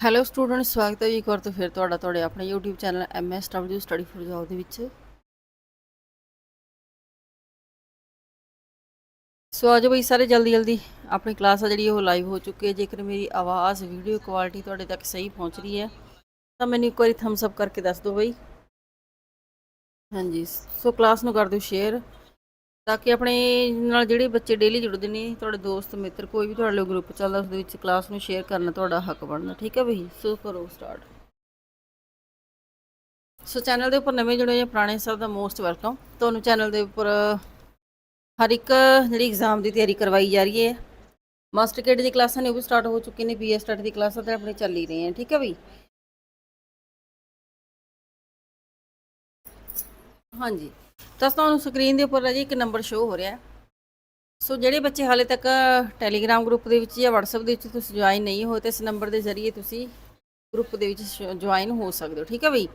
Hello student ਸਵਾਗਤ ਹੈ ਜੀ ਇੱਕ ਵਾਰ ਤੋਂ ਫਿਰ ਤੁਹਾਡਾ, ਤੁਹਾਡੇ ਆਪਣੇ YouTube channel MSW study for job ਦੇ ਵਿੱਚ। ਸੋ ਆਜੋ ਬਈ ਸਾਰੇ ਜਲਦੀ ਜਲਦੀ ਆਪਣੀ ਕਲਾਸ ਆ ਜਿਹੜੀ ਉਹ ਲਾਈਵ ਹੋ ਚੁੱਕੀ ਹੈ। ਜੇਕਰ ਮੇਰੀ ਆਵਾਜ਼ ਵੀਡੀਓ ਕੁਆਲਿਟੀ ਤੁਹਾਡੇ ਤੱਕ ਸਹੀ ਪਹੁੰਚ ਰਹੀ ਹੈ, ਤਾਂ ਮੈਨੂੰ ਇੱਕ ਵਾਰੀ ਥੰਬਸ ਅਪ ਕਰਕੇ ਦੱਸ ਦਿਓ ਬਈ। ਹਾਂਜੀ ਸੋ ਕਲਾਸ ਨੂੰ ਕਰ ਦਿਓ ਸ਼ੇਅਰ ਤਾਂ ਕਿ ਆਪਣੇ ਨਾਲ ਜਿਹੜੇ ਬੱਚੇ ਡੇਲੀ ਜੁੜਦੇ ਨੇ, ਤੁਹਾਡੇ ਦੋਸਤ, ਮਿੱਤਰ, ਕੋਈ ਵੀ ਤੁਹਾਡੇ ਲਈ ਗਰੁੱਪ ਚੱਲਦਾ ਉਸ ਦੇ ਵਿੱਚ ਕਲਾਸ ਨੂੰ ਸ਼ੇਅਰ ਕਰਨਾ ਤੁਹਾਡਾ ਹੱਕ ਬਣਦਾ, ਠੀਕ ਹੈ ਬਈ? ਸੋ ਕਰੋ ਸਟਾਰਟ ਸੋ ਚੈਨਲ ਦੇ ਉੱਪਰ ਨਵੇਂ ਜੁੜੇ ਜਾਂ ਪੁਰਾਣੇ ਸਭ ਦਾ ਮੋਸਟ ਵੈਲਕਮ ਤੁਹਾਨੂੰ ਚੈਨਲ ਦੇ ਉੱਪਰ ਹਰ ਇੱਕ ਜਿਹੜੀ ਐਗਜ਼ਾਮ ਦੀ ਤਿਆਰੀ ਕਰਵਾਈ ਜਾ ਰਹੀ ਹੈ। ਮਾਸਟਰ ਕੇਡ ਦੀ ਕਲਾਸਾਂ ਨੇ ਉਹ ਵੀ ਸਟਾਰਟ ਹੋ ਚੁੱਕੀ ਨੇ ਬੀਐਸ ਸਟਾਰਟ ਦੀ ਕਲਾਸਾਂ ਤੇ ਆਪਣੇ ਚੱਲ ਹੀ ਰਹੀਆਂ ਠੀਕ ਹੈ ਬਈ? ਹਾਂਜੀ। ਤਾਂ ਤੁਹਾਨੂੰ ਸਕਰੀਨ ਦੇ ਉੱਪਰ ਜੀ ਇੱਕ ਨੰਬਰ ਸ਼ੋ ਹੋ ਰਿਹਾ ਸੋ ਜਿਹੜੇ ਬੱਚੇ ਹਾਲੇ ਤੱਕ ਟੈਲੀਗ੍ਰਾਮ ਗਰੁੱਪ ਦੇ ਵਿੱਚ ਜਾਂ WhatsApp ਦੇ ਵਿੱਚ ਤੁਸੀਂ ਜੁਆਇਨ ਨਹੀਂ ਹੋਏ, ਤੇ ਇਸ ਨੰਬਰ ਦੇ ਜ਼ਰੀਏ ਤੁਸੀਂ ਗਰੁੱਪ ਦੇ ਵਿੱਚ ਜੁਆਇਨ ਹੋ ਸਕਦੇ ਹੋ, ਠੀਕ ਹੈ ਬਈ?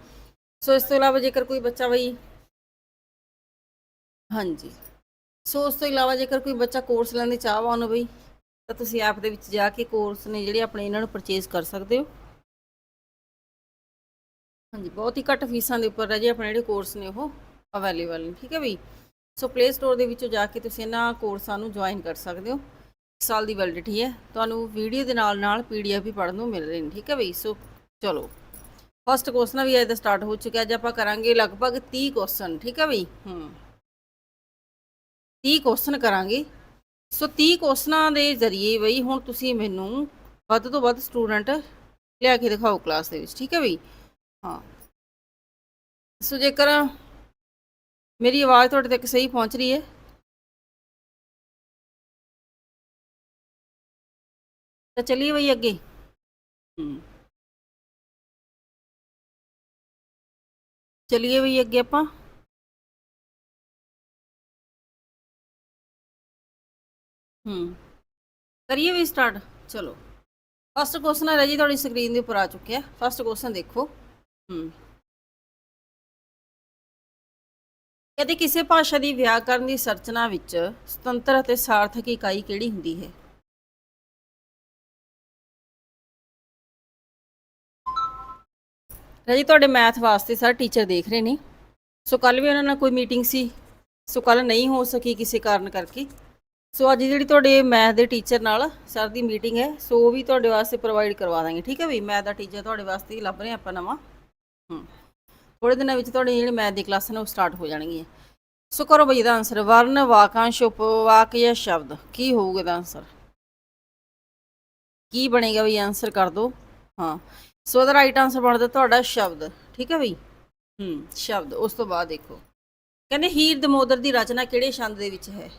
ਸੋ ਇਸ ਤੋਂ ਇਲਾਵਾ ਜੇਕਰ ਕੋਈ ਬੱਚਾ ਬਈ ਹਾਂਜੀ। ਸੋ ਉਸ ਤੋਂ ਇਲਾਵਾ ਜੇਕਰ ਕੋਈ ਬੱਚਾ ਕੋਰਸ ਲੈਣ ਦੀ ਚਾਹਵਾਨ ਹੋ ਬਈ, ਤਾਂ ਤੁਸੀਂ ਐਪ ਦੇ ਵਿੱਚ ਜਾ ਕੇ ਕੋਰਸ ਨੇ ਜਿਹੜੇ ਆਪਣੇ ਇਹਨਾਂ ਨੂੰ ਪਰਚੇਸ ਕਰ ਸਕਦੇ ਹੋ। ਹਾਂਜੀ, ਬਹੁਤ ਹੀ ਘੱਟ ਫੀਸਾਂ ਦੇ ਉੱਪਰ ਹੈ ਜੀ ਆਪਣੇ ਜਿਹੜੇ ਕੋਰਸ ਨੇ ਉਹ ਅਵੇਲੇਬਲ ਨੇ, ਠੀਕ ਹੈ ਬਈ? ਸੋ ਪਲੇ ਸਟੋਰ ਦੇ ਵਿੱਚੋਂ ਜਾ ਕੇ ਤੁਸੀਂ ਇਹਨਾਂ ਕੋਰਸਾਂ ਨੂੰ ਜੁਆਇਨ ਕਰ ਸਕਦੇ ਹੋ। ਇੱਕ ਸਾਲ ਦੀ ਵੈਲਿਡਿਟੀ ਹੈ। ਤੁਹਾਨੂੰ ਵੀਡੀਓ ਦੇ ਨਾਲ ਨਾਲ ਪੀਡੀਐਫ ਵੀ ਪੜ੍ਹਨ ਨੂੰ ਮਿਲ ਰਹੇ ਨੇ, ਠੀਕ ਹੈ ਬਈ? ਸੋ ਚਲੋ। ਫਸਟ ਕੁਐਸਚਨ ਵੀ ਅੱਜ ਦਾ ਸਟਾਰਟ ਹੋ ਚੁੱਕਿਆ, ਅੱਜ ਆਪਾਂ ਕਰਾਂਗੇ ਲਗਭਗ 30 ਕੁਐਸਚਨ ਠੀਕ ਹੈ ਬਈ? ਹੂੰ। 30 ਕੁਐਸਚਨ ਕਰਾਂਗੇ। ਸੋ 30 ਕੁਐਸਚਨਾਂ ਦੇ ਜ਼ਰੀਏ ਬਈ, ਹੁਣ ਤੁਸੀਂ ਮੈਨੂੰ ਵੱਧ ਤੋਂ ਵੱਧ ਸਟੂਡੈਂਟ ਲਿਆ ਕੇ ਦਿਖਾਓ ਕਲਾਸ ਦੇ ਵਿੱਚ, ਠੀਕ ਹੈ ਬਈ? ਹਾਂ। ਸੋ ਜੇਕਰ ਮੇਰੀ ਆਵਾਜ਼ ਤੁਹਾਡੇ ਤੱਕ ਸਹੀ ਪਹੁੰਚ ਰਹੀ ਹੈ? ਤਾਂ ਚਲਿਏ ਬਈ ਅੱਗੇ। ਚਲਿਏ ਬਈ ਅੱਗੇ ਆਪਾਂ। ਹੂੰ। ਕਰੀਏ ਵੀ ਸਟਾਰਟ ਚਲੋ। ਫਸਟ ਕੁਐਸਚਨ ਹੈ ਜੀ ਤੁਹਾਡੀ ਸਕਰੀਨ ਦੇ ਉੱਪਰ ਆ ਚੁੱਕਿਆ। ਫਸਟ ਕੁਐਸਚਨ ਦੇਖੋ। ਹੂੰ। ਕਦੇ ਕਿਸੇ ਭਾਸ਼ਾ ਦੀ ਵਿਆਕਰਨ ਦੀ ਸੰਰਚਨਾ ਵਿੱਚ ਸੁਤੰਤਰ ਅਤੇ ਸਾਰਥਕ ਇਕਾਈ ਕਿਹੜੀ ਹੁੰਦੀ ਹੈ? ਰਾਜੀ, ਤੁਹਾਡੇ ਮੈਥ ਵਾਸਤੇ ਸਰ ਟੀਚਰ ਦੇਖ ਰਹੇ ਨੇ। ਸੋ ਕੱਲ ਵੀ ਉਹਨਾਂ ਨਾਲ ਕੋਈ ਮੀਟਿੰਗ ਸੀ। ਸੋ ਕੱਲ ਨਹੀਂ ਹੋ ਸਕੀ ਕਿਸੇ ਕਾਰਨ ਕਰਕੇ। ਸੋ ਅੱਜ ਜਿਹੜੀ ਤੁਹਾਡੇ ਮੈਥ ਦੇ ਟੀਚਰ ਨਾਲ ਸਰ ਦੀ ਮੀਟਿੰਗ ਹੈ, ਸੋ ਉਹ ਵੀ ਤੁਹਾਡੇ ਵਾਸਤੇ ਪ੍ਰੋਵਾਈਡ ਕਰਵਾ ਦਾਂਗੇ। ਠੀਕ ਹੈ ਵੀ ਮੈਥ ਦਾ ਟੀਚਰ ਤੁਹਾਡੇ ਵਾਸਤੇ ਹੀ ਲੱਭ ਰਹੇ ਆਪਾਂ ਨਵਾਂ। ਹੂੰ। ਥੋੜੇ ਦਿਨਾਂ ਵਿੱਚ ਤੁਹਾਡੀ ਜਿਹੜੀ ਮੈਥ ਦੀ ਕਲਾਸ ਨੇ ਉਹ ਸਟਾਰਟ ਹੋ ਜਾਣਗੀਆਂ। ਸੋ ਕਰੋ ਬਈ ਇਹਦਾ ਆਨਸਰ ਵਰਨ ਵਾਕਾਂਸ਼, ਉਪਵਾਕ ਜਾਂ ਸ਼ਬਦ, ਕੀ ਹੋਊਗਾ ਇਹਦਾ ਆਨਸਰ ਕੀ ਬਣੇਗਾ ਬਈ ਆਨਸਰ ਕਰ ਦਿਓ ਹਾਂ, ਸੋ ਇਹਦਾ ਰਾਈਟ ਆਨਸਰ ਬਣਦਾ ਤੁਹਾਡਾ ਸ਼ਬਦ, ਠੀਕ ਹੈ ਬਈ? ਹੂੰ, ਸ਼ਬਦ, ਉਸ ਤੋਂ ਬਾਅਦ ਦੇਖੋ। ਕਹਿੰਦੇ ਹੀਰ ਦਮੋਦਰ ਦੀ ਰਚਨਾ ਕਿਹੜੇ ਛੰਦ ਦੇ ਵਿੱਚ ਹੈ?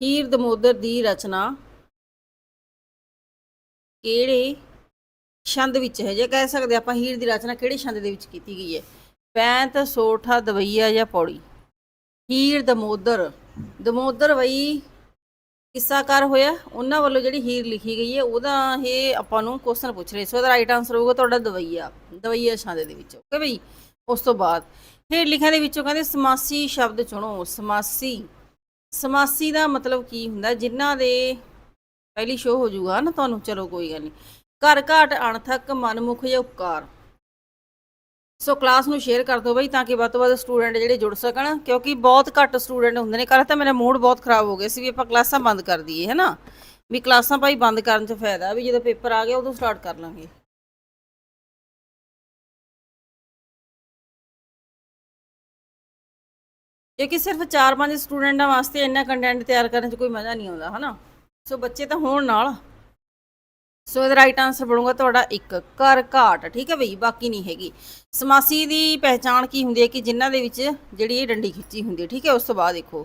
ਹੀਰ ਦਮੋਦਰ ਦੀ ਰਚਨਾ ਕਿਹੜੇ ਛੰਦ ਵਿੱਚ ਹੈ? ਜੇ ਕਹਿ ਸਕਦੇ ਆਪਾਂ ਹੀਰ ਦੀ ਰਚਨਾ ਕਿਹੜੇ ਛੰਦ ਦੇ ਵਿੱਚ ਕੀਤੀ ਗਈ ਹੈ? ਪੈਂਤ, ਸੋਠਾ, ਦਵਈਆ ਜਾਂ ਪੌੜੀ? ਹੀਰ, ਦਮੋਦਰ। ਦਮੋਦਰ ਬਈ ਕਿੱਸਾਕਾਰ ਹੋਇਆ। ਉਹਨਾਂ ਵੱਲੋਂ ਜਿਹੜੀ ਹੀਰ ਲਿਖੀ ਗਈ ਹੈ, ਉਹਦਾ ਇਹ ਆਪਾਂ ਨੂੰ ਕੁਐਸਚਨ ਪੁੱਛ ਰਹੇ ਸੋ ਇਹਦਾ ਰਾਈਟ ਆਨਸਰ ਹੋਊਗਾ ਤੁਹਾਡਾ ਦਵਈਆ ਦਵਈਆ ਛੰਦ ਦੇ ਵਿੱਚ। ਓਕੇ ਬਈ? ਉਸ ਤੋਂ ਬਾਅਦ ਹੇਠ ਲਿਖਿਆਂ ਦੇ ਵਿੱਚੋਂ ਕਹਿੰਦੇ, ਸਮਾਸੀ ਸ਼ਬਦ ਚੁਣੋ। ਸਮਾਸੀ। ਸਮਾਸੀ ਦਾ ਮਤਲਬ ਕੀ ਹੁੰਦਾ? ਜਿਨ੍ਹਾਂ ਦੇ ਪਹਿਲੀ ਸ਼ੋ ਹੋ ਜਾਊਗਾ ਨਾ ਤੁਹਾਨੂੰ, ਚਲੋ ਕੋਈ ਗੱਲ ਨਹੀਂ। ਘਰ ਘਾਟ, ਅਣਥਕ, ਮਨਮੁਖ ਜਾਂ ਉਪਕਾਰ। ਸੋ ਕਲਾਸ ਨੂੰ ਸ਼ੇਅਰ ਕਰ ਦਿਓ ਬਈ ਤਾਂ ਕਿ ਵੱਧ ਤੋਂ ਵੱਧ ਸਟੂਡੈਂਟ ਜਿਹੜੇ ਜੁੜ ਸਕਣ, ਕਿਉਂਕਿ ਬਹੁਤ ਘੱਟ ਸਟੂਡੈਂਟ ਹੁੰਦੇ ਨੇ। ਕੱਲ੍ਹ ਤਾਂ ਮੇਰਾ ਮੂਡ ਬਹੁਤ ਖਰਾਬ ਹੋ ਗਿਆ ਸੀ ਵੀ ਆਪਾਂ ਕਲਾਸਾਂ ਬੰਦ ਕਰ ਦਈਏ ਹੈ ਨਾ ਵੀ ਕਲਾਸਾਂ ਭਾਈ ਬੰਦ ਕਰਨ 'ਚ ਫਾਇਦਾ, ਵੀ ਜਦੋਂ ਪੇਪਰ ਆ ਗਿਆ ਉਦੋਂ ਸਟਾਰਟ ਕਰ ਲਾਂਗੇ। ਕਿਉਂਕਿ ਸਿਰਫ 4-5 ਸਟੂਡੈਂਟਾਂ ਵਾਸਤੇ ਇੰਨਾ ਕੰਟੈਂਟ ਤਿਆਰ ਕਰਨ 'ਚ ਕੋਈ ਮਜ਼ਾ ਨਹੀਂ ਆਉਂਦਾ, ਹਨਾ? ਸੋ ਬੱਚੇ ਤਾਂ ਹੋਣ ਨਾਲ। ਸੋ ਇਹਦਾ ਰਾਈਟ ਆਨਸਰ ਬਣੂਗਾ ਤੁਹਾਡਾ ਇੱਕ, ਘਰ ਘਾਟ, ਠੀਕ ਹੈ ਬਈ? ਬਾਕੀ ਨਹੀਂ ਹੈਗੀ। ਸਮਾਸੀ ਦੀ ਪਹਿਚਾਣ ਕੀ ਹੁੰਦੀ ਹੈ ਕਿ ਜਿਨ੍ਹਾਂ ਦੇ ਵਿੱਚ ਜਿਹੜੀ ਇਹ ਡੰਡੀ ਖਿੱਚੀ ਹੁੰਦੀ ਹੈ, ਠੀਕ ਹੈ? ਉਸ ਤੋਂ ਬਾਅਦ ਦੇਖੋ।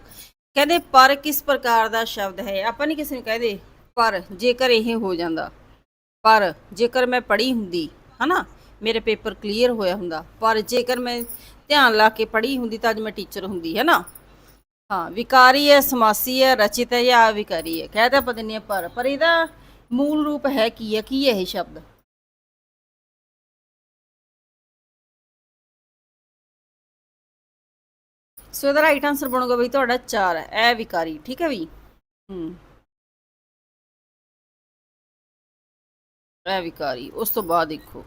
ਕਹਿੰਦੇ, ਪਰ ਕਿਸ ਪ੍ਰਕਾਰ ਦਾ ਸ਼ਬਦ ਹੈ? ਆਪਾਂ ਨਹੀਂ ਕਿਸੇ ਨੂੰ ਕਹਦੇ ਪਰ ਜੇਕਰ ਇਹ ਹੋ ਜਾਂਦਾ, ਪਰ ਜੇਕਰ ਮੈਂ ਪੜ੍ਹੀ ਹੁੰਦੀ, ਹਨਾ? ਮੇਰੇ ਪੇਪਰ ਕਲੀਅਰ ਹੋਇਆ ਹੁੰਦਾ, ਪਰ ਜੇਕਰ ਮੈਂ ਧਿਆਨ ਲਾ ਕੇ ਪੜ੍ਹੀ ਹੁੰਦੀ ਤਾਂ ਅੱਜ ਮੈਂ ਟੀਚਰ ਹੁੰਦੀ ਹੈ ਨਾ ਹਾਂ, ਵਿਕਾਰੀ ਹੈ, ਸਮਾਸੀ ਹੈ, ਰਚਿਤ ਹੈ ਜਾਂ ਅਵਿਕਾਰੀ ਹੈ? ਕਹਿ ਤਾਂ ਪਤਾ ਨਹੀਂ ਪਰ ਪਰ ਇਹਦਾ ਮੂਲ ਰੂਪ ਹੈ ਕੀ ਹੈ? ਕੀ ਹੈ ਇਹ ਸੋ ਇਹਦਾ ਰਾਈਟ ਆਨਸਰ ਬਣੂਗਾ ਬਈ ਤੁਹਾਡਾ 4 ਹੈ, ਇਹ ਵਿਕਾਰੀ ਠੀਕ ਹੈ ਬਈ? ਹੂੰ। ਐ ਵਿਕਾਰੀ ਉਸ ਤੋਂ ਬਾਅਦ ਦੇਖੋ।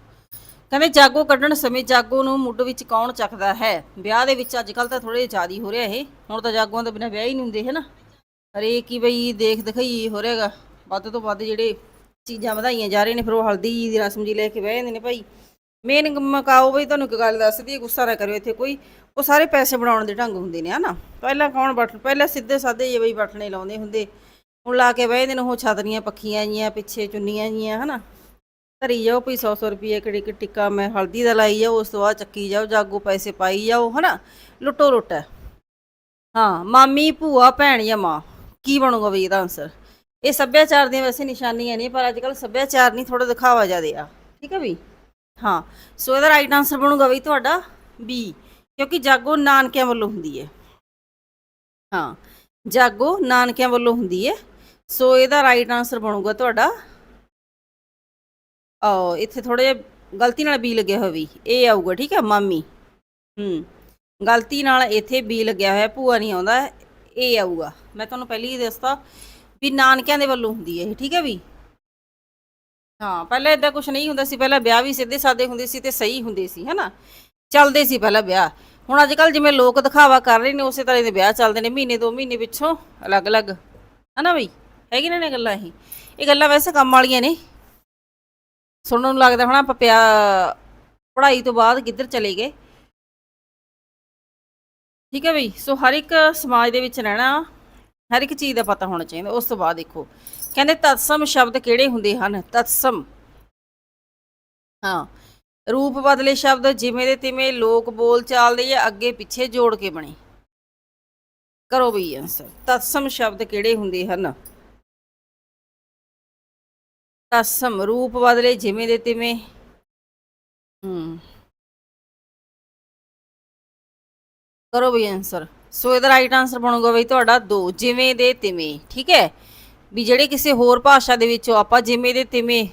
ਕਹਿੰਦੇ ਜਾਗੋ ਕੱਢਣ ਸਮੇਂ ਜਾਗੋ ਨੂੰ ਮੁੱਢ ਵਿੱਚ ਕੌਣ ਚੱਕਦਾ ਹੈ? ਵਿਆਹ ਦੇ ਵਿੱਚ ਅੱਜ ਕੱਲ ਤਾਂ ਥੋੜੇ ਜ਼ਿਆਦਾ ਹੋ ਰਿਹਾ ਇਹ। ਹੁਣ ਤਾਂ ਜਾਗੋਆਂ ਤੋਂ ਬਿਨਾਂ ਵਿਆਹ ਹੀ ਨਹੀਂ ਹੁੰਦੇ, ਹੈ ਨਾ? ਹਰੇਕ ਹੀ ਬਈ ਦੇਖ ਦਿਖਾਈ ਹੋ ਰਿਹਾਗਾ। ਵੱਧ ਤੋਂ ਵੱਧ ਜਿਹੜੇ ਚੀਜ਼ਾਂ ਵਧਾਈਆਂ ਜਾ ਰਹੀਆਂ ਨੇ, ਫਿਰ ਉਹ ਹਲਦੀ ਦੀ ਰਸਮ ਜੀ ਲੈ ਕੇ ਬਹਿ ਜਾਂਦੇ ਨੇ ਭਾਈ। ਮੇਨ ਮਕਾਓ ਬਈ ਤੁਹਾਨੂੰ ਇੱਕ ਗੱਲ ਦੱਸਦੀ, ਗੁੱਸਾ ਨਾ ਕਰਿਓ ਇੱਥੇ ਕੋਈ। ਉਹ ਸਾਰੇ ਪੈਸੇ ਬਣਾਉਣ ਦੇ ਢੰਗ ਹੁੰਦੇ ਨੇ ਹਨਾ ਪਹਿਲਾਂ ਕੌਣ ਬਟ, ਪਹਿਲਾਂ ਸਿੱਧੇ ਸਾਦੇ ਜੇ ਬਈ ਬਟਨੇ ਲਾਉਂਦੇ ਹੁੰਦੇ। ਹੁਣ ਲਾ ਕੇ ਬਹਿ ਜਾਂਦੇ ਨੇ ਉਹ ਛਤਰੀਆਂ, ਪੱਖੀਆਂ ਜੀਆਂ, ਪਿੱਛੇ ਚੁੰਨੀਆਂ ਜੀਆਂ ਹਨਾ ਧਰੀ ਜਾਓ ਭਈ 100 100 ਰੁਪਏ ਕਿਹੜੀ ਕਿ ਟਿੱਕਾ ਮੈਂ ਹਲਦੀ ਦਾ ਲਾਈ ਜਾਓ ਉਸ ਤੋਂ ਬਾਅਦ ਚੱਕੀ ਜਾਓ ਜਾਗੋ ਪੈਸੇ ਪਾਈ ਜਾਓ ਹਨਾ? ਲੁੱਟੋ ਲੁੱਟ ਹੈ। ਹਾਂ, ਮਾਮੀ, ਭੂਆ, ਭੈਣ ਜਾਂ ਮਾਂ, ਕੀ ਬਣੂਗਾ ਬਈ ਇਹਦਾ ਆਨਸਰ ਇਹ ਸੱਭਿਆਚਾਰ ਦੀਆਂ ਵੈਸੇ ਨਿਸ਼ਾਨੀਆਂ ਨਹੀਂ ਪਰ ਅੱਜ ਕੱਲ ਸੱਭਿਆਚਾਰ ਨਹੀਂ ਥੋੜਾ ਦਿਖਾਵਾ ਜ਼ਿਆਦੇ ਆ। ਠੀਕ ਹੈ ਵੀ ਹਾਂ, ਸੋ ਇਹਦਾ ਰਾਈਟ ਆਨਸਰ ਬਣੂਗਾ ਬਈ ਤੁਹਾਡਾ ਬੀ ਕਿਉਂਕਿ ਜਾਗੋ ਨਾਨਕਿਆਂ ਵੱਲੋਂ ਹੁੰਦੀ ਹੈ। ਹਾਂ, ਜਾਗੋ ਨਾਨਕਿਆਂ ਵੱਲੋਂ ਹੁੰਦੀ ਹੈ। ਸੋ ਇਹਦਾ ਰਾਈਟ ਆਨਸਰ ਬਣੂਗਾ ਤੁਹਾਡਾ ਆ ਇੱਥੇ ਥੋੜੇ ਜਿਹਾ ਗਲਤੀ ਨਾਲ ਬੀ ਲੱਗਿਆ ਹੋਇਆ ਵੀ, ਇਹ ਆਊਗਾ, ਠੀਕ ਹੈ ਮਾਮੀ। ਹੂੰ, ਗਲਤੀ ਨਾਲ ਇੱਥੇ ਬੀ ਲੱਗਿਆ ਹੋਇਆ, ਭੂਆ ਨਹੀਂ ਆਉਂਦਾ, ਇਹ ਆਊਗਾ। ਮੈਂ ਤੁਹਾਨੂੰ ਪਹਿਲੀ ਹੀ ਦੱਸਤਾ ਵੀ ਨਾਨਕਿਆਂ ਦੇ ਵੱਲੋਂ ਹੁੰਦੀ ਹੈ ਇਹ, ਠੀਕ ਹੈ ਵੀ? ਹਾਂ, ਪਹਿਲਾਂ ਇਦਾਂ ਕੁਝ ਨਹੀਂ ਹੁੰਦਾ ਸੀ, ਪਹਿਲਾਂ ਵਿਆਹ ਵੀ ਸਿੱਧੇ ਸਾਦੇ ਹੁੰਦੇ ਸੀ ਤੇ ਸਹੀ ਹੁੰਦੇ ਸੀ, ਹੈਨਾ? ਚੱਲਦੇ ਸੀ ਪਹਿਲਾਂ ਵਿਆਹ। ਹੁਣ ਅੱਜ ਕੱਲ ਜਿਵੇਂ ਲੋਕ ਦਿਖਾਵਾ ਕਰ ਰਹੇ ਨੇ, ਉਸੇ ਤਰ੍ਹਾਂ ਦੇ ਵਿਆਹ ਚੱਲਦੇ ਨੇ, ਮਹੀਨੇ ਦੋ ਮਹੀਨੇ ਪਿੱਛੋਂ, ਅਲੱਗ-ਅਲੱਗ। ਹੈਨਾ ਬਈ ਹੈਗੀ ਨੇ ਗੱਲਾਂ ਇਹ? ਇਹ ਗੱਲਾਂ ਵੈਸੇ ਕੰਮ ਵਾਲੀਆਂ ਨੇ। ਸੁਣਨ ਨੂੰ ਲੱਗਦਾ ਹਨਾ, ਆਪਾਂ ਪਿਆ ਪੜ੍ਹਾਈ ਤੋਂ ਬਾਅਦ ਕਿੱਧਰ ਚਲੇ ਗਏ। ਠੀਕ ਹੈ ਬਈ, ਸੋ ਹਰ ਇੱਕ ਸਮਾਜ ਦੇ ਵਿੱਚ ਰਹਿਣਾ, ਹਰ ਇੱਕ ਚੀਜ਼ ਦਾ ਪਤਾ ਹੋਣਾ ਚਾਹੀਦਾ, ਉਸ ਤੋਂ ਬਾਅਦ ਦੇਖੋ। ਕਹਿੰਦੇ ਤਤਸਮ ਸ਼ਬਦ ਕਿਹੜੇ ਹੁੰਦੇ ਹਨ? ਤਤਸਮ। ਹਾਂ, ਰੂਪ ਬਦਲੇ ਸ਼ਬਦ ਜਿਵੇਂ ਦੇ ਤਿਵੇਂ ਲੋਕ ਬੋਲ ਚਾਲਦੇ ਜਾਂ ਅੱਗੇ ਪਿੱਛੇ ਜੋੜ ਕੇ ਬਣੇ। ਕਰੋ ਬਈ ਆਨਸਰ ਤਤਸਮ ਸ਼ਬਦ ਕਿਹੜੇ ਹੁੰਦੇ ਹਨ? ਤਤਸਮ ਰੂਪ ਬਦਲੇ ਜਿਵੇਂ ਦੇ ਤਿਵੇਂ। ਹੂੰ। ਕਰੋ ਬਈ ਆਨਸਰ ਸੋ ਇਹਦਾ ਰਾਈਟ ਆਨਸਰ ਬਣੂਗਾ ਬਈ ਤੁਹਾਡਾ 2 ਜਿਵੇਂ ਦੇ ਤਿਵੇਂ, ਠੀਕ ਹੈ? ਵੀ ਜਿਹੜੇ ਕਿਸੇ ਹੋਰ ਭਾਸ਼ਾ ਦੇ ਵਿੱਚੋਂ ਆਪਾਂ ਜਿਵੇਂ ਦੇ ਤਿਵੇਂ,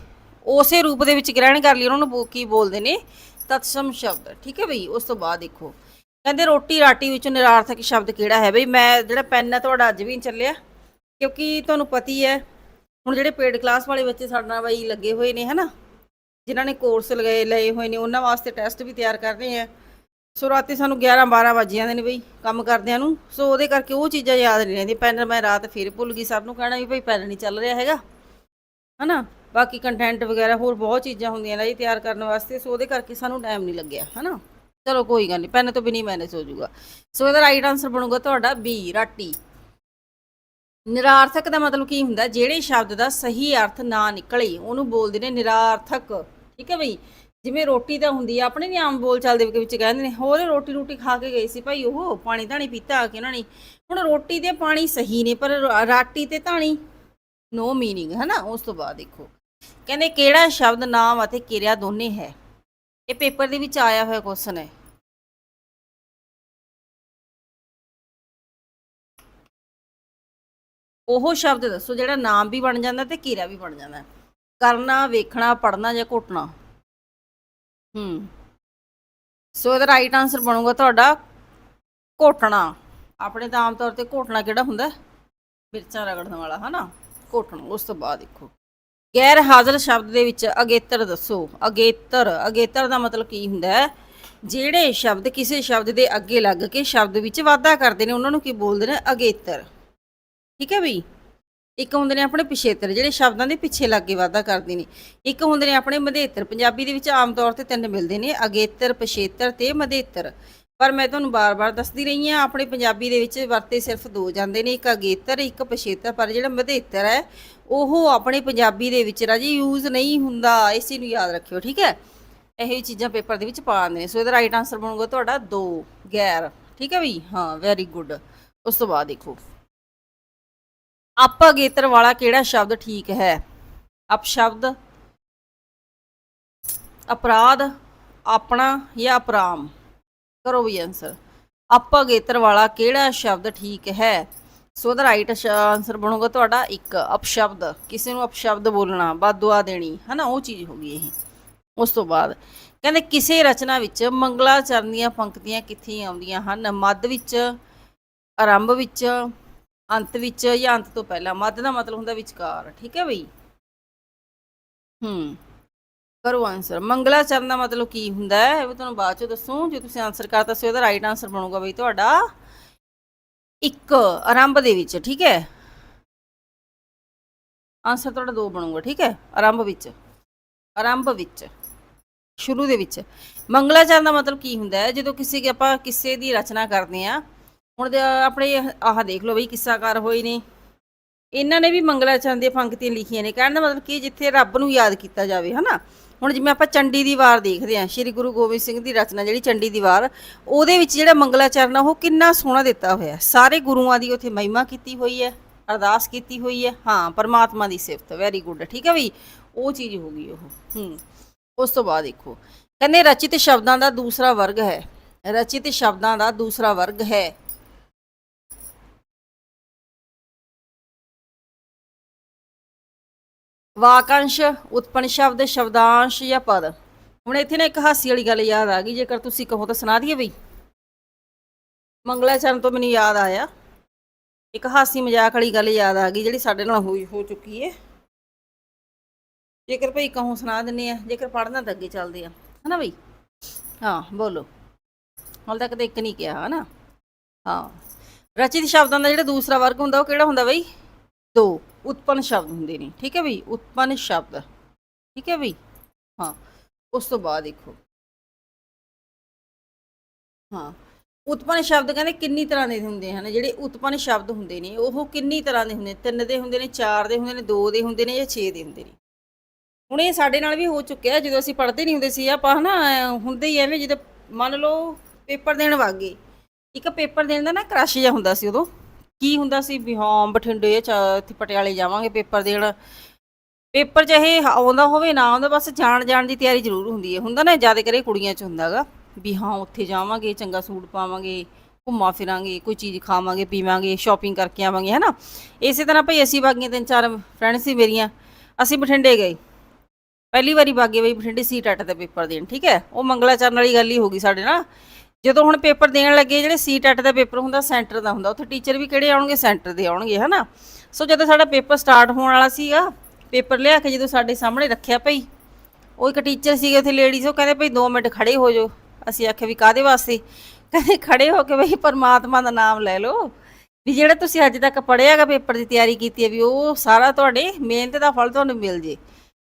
ਉਸੇ ਰੂਪ ਦੇ ਵਿੱਚ ਗ੍ਰਹਿਣ ਕਰ ਲਈ ਉਹਨਾਂ ਨੂੰ ਕੀ ਬੋਲਦੇ ਨੇ? ਤਤਸਮ ਸ਼ਬਦ, ਠੀਕ ਹੈ ਬਈ? ਉਸ ਤੋਂ ਬਾਅਦ ਦੇਖੋ। ਕਹਿੰਦੇ ਰੋਟੀ ਰਾਟੀ ਵਿੱਚੋਂ ਨਿਰਾਰਥਕ ਸ਼ਬਦ ਕਿਹੜਾ ਹੈ ਬਈ? ਮੈਂ, ਜਿਹੜਾ ਪੈਨ ਹੈ ਤੁਹਾਡਾ ਅੱਜ ਵੀ ਨਹੀਂ ਚੱਲਿਆ, ਕਿਉਂਕਿ ਤੁਹਾਨੂੰ ਪਤੀ ਹੈ। ਹੁਣ ਜਿਹੜੇ ਪੇਡ ਕਲਾਸ ਵਾਲੇ ਬੱਚੇ ਸਾਡੇ ਨਾਲ ਬਈ ਲੱਗੇ ਹੋਏ ਨੇ, ਹਨਾ? ਜਿਨ੍ਹਾਂ ਨੇ ਕੋਰਸ ਲਗਾਏ, ਲਏ ਹੋਏ ਨੇ, ਉਹਨਾਂ ਵਾਸਤੇ ਟੈਸਟ ਵੀ ਤਿਆਰ ਕਰ ਰਹੇ ਆ। ਸੋ ਰਾਤੀ ਸਾਨੂੰ 11 12 ਵਜ ਜਾਂਦੇ ਨੇ ਬਈ ਕੰਮ ਕਰਦਿਆਂ ਨੂੰ। ਸੋ ਉਹਦੇ ਕਰਕੇ ਉਹ ਚੀਜ਼ਾਂ ਯਾਦ ਨਹੀਂ ਰਹਿੰਦੀਆਂ। ਪੈਨ ਮੈਂ ਰਾਤ ਫਿਰ ਭੁੱਲ ਗਈ ਸਭ ਨੂੰ ਕਹਿਣਾ ਵੀ ਭਾਈ ਪੈਨ ਨਹੀਂ ਚੱਲ ਰਿਹਾ ਹੈਗਾ। ਹਨਾ? ਬਾਕੀ ਕੰਟੈਂਟ ਵਗੈਰਾ ਹੋਰ ਬਹੁਤ ਚੀਜ਼ਾਂ ਹੁੰਦੀਆਂ ਨੇ ਜੀ ਤਿਆਰ ਕਰਨ ਵਾਸਤੇ। ਸੋ ਉਹਦੇ ਕਰਕੇ ਸਾਨੂੰ ਟਾਈਮ ਨਹੀਂ ਲੱਗਿਆ, ਹਨਾ? ਚਲੋ ਕੋਈ ਗੱਲ ਨਹੀਂ ਪੈਨ ਤੋਂ ਬਿਨੀ ਮੈਨੇਜ ਹੋ ਜਾਊਗਾ। ਸੋ ਇਹਦਾ ਰਾਈਟ ਆਨਸਰ ਬਣੂਗਾ ਤੁਹਾਡਾ ਬੀ ਰਾਟੀ। ਨਿਰਾਰਥਕ ਦਾ ਮਤਲਬ ਕੀ ਹੁੰਦਾ? ਜਿਹੜੇ ਸ਼ਬਦ ਦਾ ਸਹੀ ਅਰਥ ਨਾ ਨਿਕਲੇ, ਉਹਨੂੰ ਬੋਲਦੇ ਨੇ ਨਿਰਾਰਥਕ। ਠੀਕ ਹੈ ਬਈ? ਜਿਵੇਂ ਰੋਟੀ ਤਾਂ ਹੁੰਦੀ ਆ, ਆਪਣੇ ਵੀ ਆਮ ਬੋਲ ਚਾਲ ਦੇ ਵਿੱਚ ਕਹਿੰਦੇ ਨੇ, ਹੋਰ ਰੋਟੀ ਰੋਟੀ ਖਾ ਕੇ ਗਏ ਸੀ ਭਾਈ ਉਹ ਪਾਣੀ ਧਾਣੀ ਪੀਤਾ ਆ ਕੇ ਉਹਨਾਂ ਨੇ। ਹੁਣ ਰੋਟੀ ਤੇ ਪਾਣੀ ਸਹੀ ਨੇ, ਪਰ ਰਾਟੀ ਤੇ ਧਾਣੀ ਨੋ ਮੀਨਿੰਗ ਹੈ ਨਾ ਉਸ ਤੋਂ ਬਾਅਦ ਦੇਖੋ। ਕਹਿੰਦੇ ਕਿਹੜਾ ਸ਼ਬਦ ਨਾਮ ਅਤੇ ਕਿਰਿਆ ਦੋਨੇ ਹੈ? ਇਹ ਪੇਪਰ ਦੇ ਵਿੱਚ ਆਇਆ ਹੋਇਆ ਕੁਐਸਚਨ ਹੈ। ਉਹ ਸ਼ਬਦ ਦੱਸੋ, ਜਿਹੜਾ ਨਾਮ ਵੀ ਬਣ ਜਾਂਦਾ ਤੇ ਕਿਰਿਆ ਵੀ ਬਣ ਜਾਂਦਾ। ਕਰਨਾ, ਵੇਖਣਾ ਪੜਨਾ ਜਾਂ ਘੁੱਟਣਾ? ਹੂੰ। ਸੋ ਇਹਦਾ ਰਾਈਟ ਆਨਸਰ ਬਣੂਗਾ ਤੁਹਾਡਾ ਘੋਟਣਾ। ਆਪਣੇ ਤਾਂ ਆਮ ਤੌਰ ਤੇ ਘੋਟਣਾ ਕਿਹੜਾ ਹੁੰਦਾ? ਮਿਰਚਾਂ ਰਗੜਨ ਵਾਲਾ, ਹਨਾ? ਘੋਟਣਾ, ਉਸ ਤੋਂ ਬਾਅਦ ਦੇਖੋ। ਗੈਰ ਹਾਜ਼ਰ ਸ਼ਬਦ ਦੇ ਵਿੱਚ ਅਗੇਤਰ ਦੱਸੋ। ਅਗੇਤਰ ਅਗੇਤਰ ਦਾ ਮਤਲਬ ਕੀ ਹੁੰਦਾ ਹੈ? ਜਿਹੜੇ ਸ਼ਬਦ ਕਿਸੇ ਸ਼ਬਦ ਦੇ ਅੱਗੇ ਲੱਗ ਕੇ ਸ਼ਬਦ ਵਿੱਚ ਵਾਧਾ ਕਰਦੇ ਨੇ, ਉਹਨਾਂ ਨੂੰ ਕੀ ਬੋਲਦੇ ਨੇ? ਅਗੇਤਰ। ਠੀਕ ਹੈ ਬਈ? ਇੱਕ ਹੁੰਦੇ ਨੇ ਆਪਣੇ ਪਿਛੇਤਰ, ਜਿਹੜੇ ਸ਼ਬਦਾਂ ਦੇ ਪਿੱਛੇ ਲੱਗ ਕੇ ਵਾਧਾ ਕਰਦੇ ਨੇ। ਇੱਕ ਹੁੰਦੇ ਨੇ ਆਪਣੇ ਮਧੇਤਰ, ਪੰਜਾਬੀ ਦੇ ਵਿੱਚ ਆਮ ਤੌਰ ਤੇ ਤਿੰਨ ਮਿਲਦੇ ਨੇ, ਅਗੇਤਰ, ਪਿਛੇਤਰ ਤੇ ਮਧੇਤਰ। ਪਰ ਮੈਂ ਤੁਹਾਨੂੰ ਬਾਰ-ਬਾਰ ਦੱਸਦੀ ਰਹੀ ਹਾਂ, ਆਪਣੇ ਪੰਜਾਬੀ ਦੇ ਵਿੱਚ ਵਰਤੇ ਸਿਰਫ ਦੋ ਜਾਂਦੇ ਨੇ, ਇੱਕ ਅਗੇਤਰ, ਇੱਕ ਪਿਛੇਤਰ। ਪਰ ਜਿਹੜਾ ਮਧੇਤਰ ਹੈ, ਉਹ ਆਪਣੇ ਪੰਜਾਬੀ ਦੇ ਵਿੱਚ ਰਾਜੀ ਯੂਜ਼ ਨਹੀਂ ਹੁੰਦਾ, ਇਸ ਚੀਜ਼ ਨੂੰ ਯਾਦ ਰੱਖਿਓ, ਠੀਕ ਹੈ? ਇਹੋ ਜਿਹੀ ਚੀਜ਼ਾਂ ਪੇਪਰ ਦੇ ਵਿੱਚ ਪਾ ਆਉਂਦੇ ਨੇ। ਸੋ ਇਹਦਾ ਰਾਈਟ ਆਨਸਰ ਬਣੂਗਾ ਤੁਹਾਡਾ 2 ਗੈਰ। ਠੀਕ ਹੈ ਬਈ? ਹਾਂ ਵੈਰੀ ਗੁੱਡ ਉਸ ਤੋਂ ਬਾਅਦ ਦੇਖੋ। ਅਪਗੇਤਰ ਵਾਲਾ ਕਿਹੜਾ ਸ਼ਬਦ ਠੀਕ ਹੈ? ਅਪਸ਼ਬਦ, ਅਪਰਾਧ, ਆਪਣਾ ਜਾਂ ਅਪਰਾਮ? ਕਰੋ ਵੀ ਆਨਸਰ ਅਪਗੇਤਰ ਵਾਲਾ ਕਿਹੜਾ ਸ਼ਬਦ ਠੀਕ ਹੈ? ਸੋ ਦਾ ਰਾਈਟ ਆਨਸਰ ਬਣੂਗਾ ਤੁਹਾਡਾ ਇੱਕ, ਅਪਸ਼ਬਦ। ਕਿਸੇ ਨੂੰ ਅਪਸ਼ਬਦ ਬੋਲਣਾ ਬਦਦੁਆ ਦੇਣੀ, ਹਨਾ, ਉਹ ਚੀਜ਼ ਹੋ ਗਈ ਇਹ। ਉਸ ਤੋਂ ਬਾਅਦ, ਕਹਿੰਦੇ ਕਿਸੇ ਰਚਨਾ ਵਿੱਚ ਮੰਗਲਾਚਰਨ ਦੀਆਂ ਪੰਕਤੀਆਂ ਕਿੱਥੇ ਆਉਂਦੀਆਂ ਹਨ? ਮੱਧ ਵਿੱਚ, ਆਰੰਭ ਵਿੱਚ ਅੰਤ ਵਿੱਚ ਜਾਂ ਅੰਤ ਤੋਂ ਪਹਿਲਾਂ, ਮੱਧ ਦਾ ਮਤਲਬ ਹੁੰਦਾ ਵਿਚਕਾਰ, ਠੀਕ ਹੈ ਬਈ? ਹੂੰ। ਕਰੋ ਆਨਸਰ ਮੰਗਲਾਚਰਨ ਦਾ ਮਤਲਬ ਕੀ ਹੁੰਦਾ ਹੈ? ਇਹ ਤੁਹਾਨੂੰ ਬਾਅਦ ਚ ਦੱਸੂ। ਜੇ ਤੁਸੀਂ ਆਨਸਰ ਕਰਤਾ ਸੀ, ਉਹਦਾ ਰਾਈਟ ਆਨਸਰ ਬਣੂਗਾ ਬਈ ਤੁਹਾਡਾ ਇੱਕ ਆਰੰਭ ਦੇ ਵਿੱਚ, ਠੀਕ ਹੈ? ਆਨਸਰ ਤੁਹਾਡਾ ਦੋ ਬਣੂਗਾ, ਠੀਕ ਹੈ? ਆਰੰਭ ਵਿੱਚ। ਆਰੰਭ ਵਿੱਚ। ਸ਼ੁਰੂ ਦੇ ਵਿੱਚ। ਮੰਗਲਾਚਰਨ ਦਾ ਮਤਲਬ ਕੀ ਹੁੰਦਾ ਹੈ? ਜਦੋਂ ਕਿਸੇ ਕੀ ਆਪਾਂ ਕਿਸੇ ਦੀ ਰਚਨਾ ਕਰਦੇ ਆ ਹੁਣ ਆਪਣੇ ਆਹ ਦੇਖ ਲਓ ਬਈ ਕਿੱਸਾਕਾਰ ਹੋਏ ਨੇ। ਇਹਨਾਂ ਨੇ ਵੀ ਮੰਗਲਾਚਰਨ ਦੀਆਂ ਪੰਕਤੀਆਂ ਲਿਖੀਆਂ ਨੇ। ਕਹਿਣ ਦਾ ਮਤਲਬ ਕਿ ਜਿੱਥੇ ਰੱਬ ਨੂੰ ਯਾਦ ਕੀਤਾ ਜਾਵੇ, ਹਨਾ? ਹੁਣ ਜਿਵੇਂ ਆਪਾਂ ਚੰਡੀ ਦੀ ਵਾਰ ਦੇਖਦੇ ਹਾਂ, ਸ਼੍ਰੀ ਗੁਰੂ ਗੋਬਿੰਦ ਸਿੰਘ ਦੀ ਰਚਨਾ ਜਿਹੜੀ ਚੰਡੀ ਦੀ ਵਾਰ ਉਹਦੇ ਵਿੱਚ ਜਿਹੜਾ ਮੰਗਲਾਚਰਨ ਆ, ਉਹ ਕਿੰਨਾ ਸੋਹਣਾ ਦਿੱਤਾ ਹੋਇਆ ਸਾਰੇ ਗੁਰੂਆਂ ਦੀ ਉੱਥੇ ਮਹਿਮਾ ਕੀਤੀ ਹੋਈ ਹੈ, ਅਰਦਾਸ ਕੀਤੀ ਹੋਈ ਹੈ। ਹਾਂ, ਪਰਮਾਤਮਾ ਦੀ ਸਿਫਤ ਵੈਰੀ ਗੁੱਡ ਠੀਕ ਹੈ ਬਈ? ਉਹ ਚੀਜ਼ ਹੋ ਗਈ ਉਹ। ਹੂੰ, ਉਸ ਤੋਂ ਬਾਅਦ ਦੇਖੋ। ਕਹਿੰਦੇ ਰਚਿਤ ਸ਼ਬਦਾਂ ਦਾ ਦੂਸਰਾ ਵਰਗ ਹੈ। ਰਚਿਤ ਸ਼ਬਦਾਂ ਦਾ ਦੂਸਰਾ ਵਰਗ ਹੈ। ਵਾਕੰਸ਼ ਉਤਪਨ ਸ਼ਬਦ ਸ਼ਬਦਾਂਸ਼ ਜਾਂ ਪਦ। ਹੁਣ ਇੱਥੇ ਨਾ ਇੱਕ ਹਾਸੀ ਵਾਲੀ ਗੱਲ ਯਾਦ ਆ ਗਈ, ਜੇਕਰ ਤੁਸੀਂ ਕਹੋ ਤਾਂ ਸੁਣਾ ਦਈਏ ਬਈ। ਮੰਗਲਾਚਰਨ ਤੋਂ ਮੈਨੂੰ ਯਾਦ ਆਇਆ। ਇੱਕ ਹਾਸੀ ਮਜ਼ਾਕ ਵਾਲੀ ਗੱਲ ਯਾਦ ਆ ਗਈ, ਜਿਹੜੀ ਸਾਡੇ ਨਾਲ ਹੋਈ, ਹੋ ਚੁੱਕੀ ਹੈ ਜੇਕਰ ਭਈ ਕਹੋ ਸੁਣਾ ਦਿੰਨੇ ਆ, ਜੇਕਰ ਪੜ੍ਹਨਾ ਤਾਂ ਅੱਗੇ ਚੱਲਦੇ ਆ। ਹਨਾ ਬਈ? ਹਾਂ, ਬੋਲੋ। ਹਾਲ ਤੱਕ ਤਾਂ ਇੱਕ ਨਹੀਂ ਕਿਹਾ, ਹਨਾ? ਹਾਂ। ਰਚਿਤ ਸ਼ਬਦਾਂ ਦਾ ਜਿਹੜਾ ਦੂਸਰਾ ਵਰਗ ਹੁੰਦਾ, ਉਹ ਕਿਹੜਾ ਹੁੰਦਾ ਬਈ? ਦੋ। ਉਤਪੰਨ ਸ਼ਬਦ ਹੁੰਦੇ ਨੇ, ਠੀਕ ਹੈ ਬਈ? ਉਤਪੰਨ ਸ਼ਬਦ, ਠੀਕ ਹੈ ਬਈ? ਹਾਂ, ਉਸ ਤੋਂ ਬਾਅਦ ਦੇਖੋ। ਹਾਂ, ਉਤਪੰਨ ਸ਼ਬਦ ਕਹਿੰਦੇ ਕਿੰਨੀ ਤਰ੍ਹਾਂ ਦੇ ਹੁੰਦੇ ਹਨ? ਜਿਹੜੇ ਉਤਪੰਨ ਸ਼ਬਦ ਹੁੰਦੇ ਨੇ, ਉਹ ਕਿੰਨੀ ਤਰ੍ਹਾਂ ਦੇ ਹੁੰਦੇ ਨੇ? ਤਿੰਨ ਦੇ ਹੁੰਦੇ ਨੇ, ਚਾਰ ਦੇ ਹੁੰਦੇ ਨੇ, ਦੋ ਦੇ ਹੁੰਦੇ ਨੇ ਜਾਂ ਛੇ ਦੇ ਹੁੰਦੇ ਨੇ? ਹੁਣ ਇਹ ਸਾਡੇ ਨਾਲ ਵੀ ਹੋ ਚੁੱਕਿਆ ਜਦੋਂ ਅਸੀਂ ਪੜ੍ਹਦੇ ਨਹੀਂ ਹੁੰਦੇ ਸੀ, ਆਪਾਂ ਹਨਾ ਹੁੰਦੇ ਹੀ ਐਵੇਂ, ਜਦੋਂ ਮੰਨ ਲਓ, ਪੇਪਰ ਦੇਣ ਵਾਗੇ ਇੱਕ ਪੇਪਰ ਦੇਣ ਦਾ ਨਾ ਕ੍ਰਸ਼ ਜਿਹਾ ਹੁੰਦਾ ਸੀ ਉਦੋਂ। ਕੀ ਹੁੰਦਾ ਸੀ ਵੀ ਹਾਂ, ਬਠਿੰਡੇ ਚ ਇੱਥੇ ਪਟਿਆਲੇ ਜਾਵਾਂਗੇ ਪੇਪਰ ਦੇਣ। ਪੇਪਰ ਚਾਹੇ ਆਉਂਦਾ ਹੋਵੇ, ਨਾ ਆਉਂਦਾ, ਬਸ ਜਾਣ ਜਾਣ ਦੀ ਤਿਆਰੀ ਜ਼ਰੂਰ ਹੁੰਦੀ ਹੈ। ਹੁੰਦਾ ਨਾ, ਜ਼ਿਆਦਾ ਕਰੇ ਕੁੜੀਆਂ ਚ ਹੁੰਦਾਗਾ ਵੀ ਹਾਂ, ਉੱਥੇ ਜਾਵਾਂਗੇ, ਚੰਗਾ ਸੂਟ ਪਾਵਾਂਗੇ, ਘੁੰਮਾ ਫਿਰਾਂਗੇ, ਕੋਈ ਚੀਜ਼ ਖਾਵਾਂਗੇ, ਪੀਵਾਂਗੇ ਸ਼ਾਪਿੰਗ ਕਰਕੇ ਆਵਾਂਗੇ, ਹੈਨਾ? ਇਸੇ ਤਰ੍ਹਾਂ ਭਈ ਅਸੀਂ ਬਾਗੀਆਂ ਤਿੰਨ ਚਾਰ ਫਰੈਂਡ ਸੀ ਮੇਰੀਆਂ, ਅਸੀਂ ਬਠਿੰਡੇ ਗਏ। ਪਹਿਲੀ ਵਾਰੀ ਬਾਗੇ ਬਈ ਬਠਿੰਡੇ ਸੀ ਟੱਟ ਦਾ ਪੇਪਰ ਦੇਣ, ਠੀਕ ਹੈ? ਉਹ ਮੰਗਲਾਚਰਨ ਵਾਲੀ ਗੱਲ ਹੀ ਹੋ ਗਈ ਸਾਡੇ ਨਾਲ। ਜਦੋਂ ਹੁਣ ਪੇਪਰ ਦੇਣ ਲੱਗੇ, ਜਿਹੜੇ ਸੀ ਟੈਟ ਦਾ ਪੇਪਰ ਹੁੰਦਾ, ਸੈਂਟਰ ਦਾ ਹੁੰਦਾ, ਉੱਥੇ ਟੀਚਰ ਵੀ ਕਿਹੜੇ ਆਉਣਗੇ? ਸੈਂਟਰ ਦੇ ਆਉਣਗੇ, ਹਨਾ? ਸੋ ਜਦੋਂ ਸਾਡਾ ਪੇਪਰ ਸਟਾਰਟ ਹੋਣ ਵਾਲਾ ਸੀਗਾ, ਪੇਪਰ ਲਿਆ ਕੇ ਜਦੋਂ ਸਾਡੇ ਸਾਹਮਣੇ ਰੱਖਿਆ ਭਈ, ਉਹ ਇੱਕ ਟੀਚਰ ਸੀਗੇ ਉੱਥੇ ਲੇਡੀਜ਼ ਉਹ ਕਹਿੰਦੇ ਭਈ 2 ਮਿੰਟ ਖੜੇ ਹੋ ਜਾਓ। ਅਸੀਂ ਆਖਿਆ ਵੀ ਕਾਦੇ ਵਾਸਤੇ? ਕਹਿੰਦੇ ਖੜੇ ਹੋ ਕੇ ਭਈ, ਪਰਮਾਤਮਾ ਦਾ ਨਾਮ ਲੈ ਲਓ। ਵੀ ਜਿਹੜਾ ਤੁਸੀਂ ਅੱਜ ਤੱਕ ਪੜ੍ਹਿਆਗਾ ਪੇਪਰ ਦੀ ਤਿਆਰੀ ਕੀਤੀ ਹੈ, ਵੀ ਉਹ ਸਾਰਾ ਤੁਹਾਡੇ ਮਿਹਨਤ ਦਾ ਫਲ ਤੁਹਾਨੂੰ ਮਿਲ ਜੇ।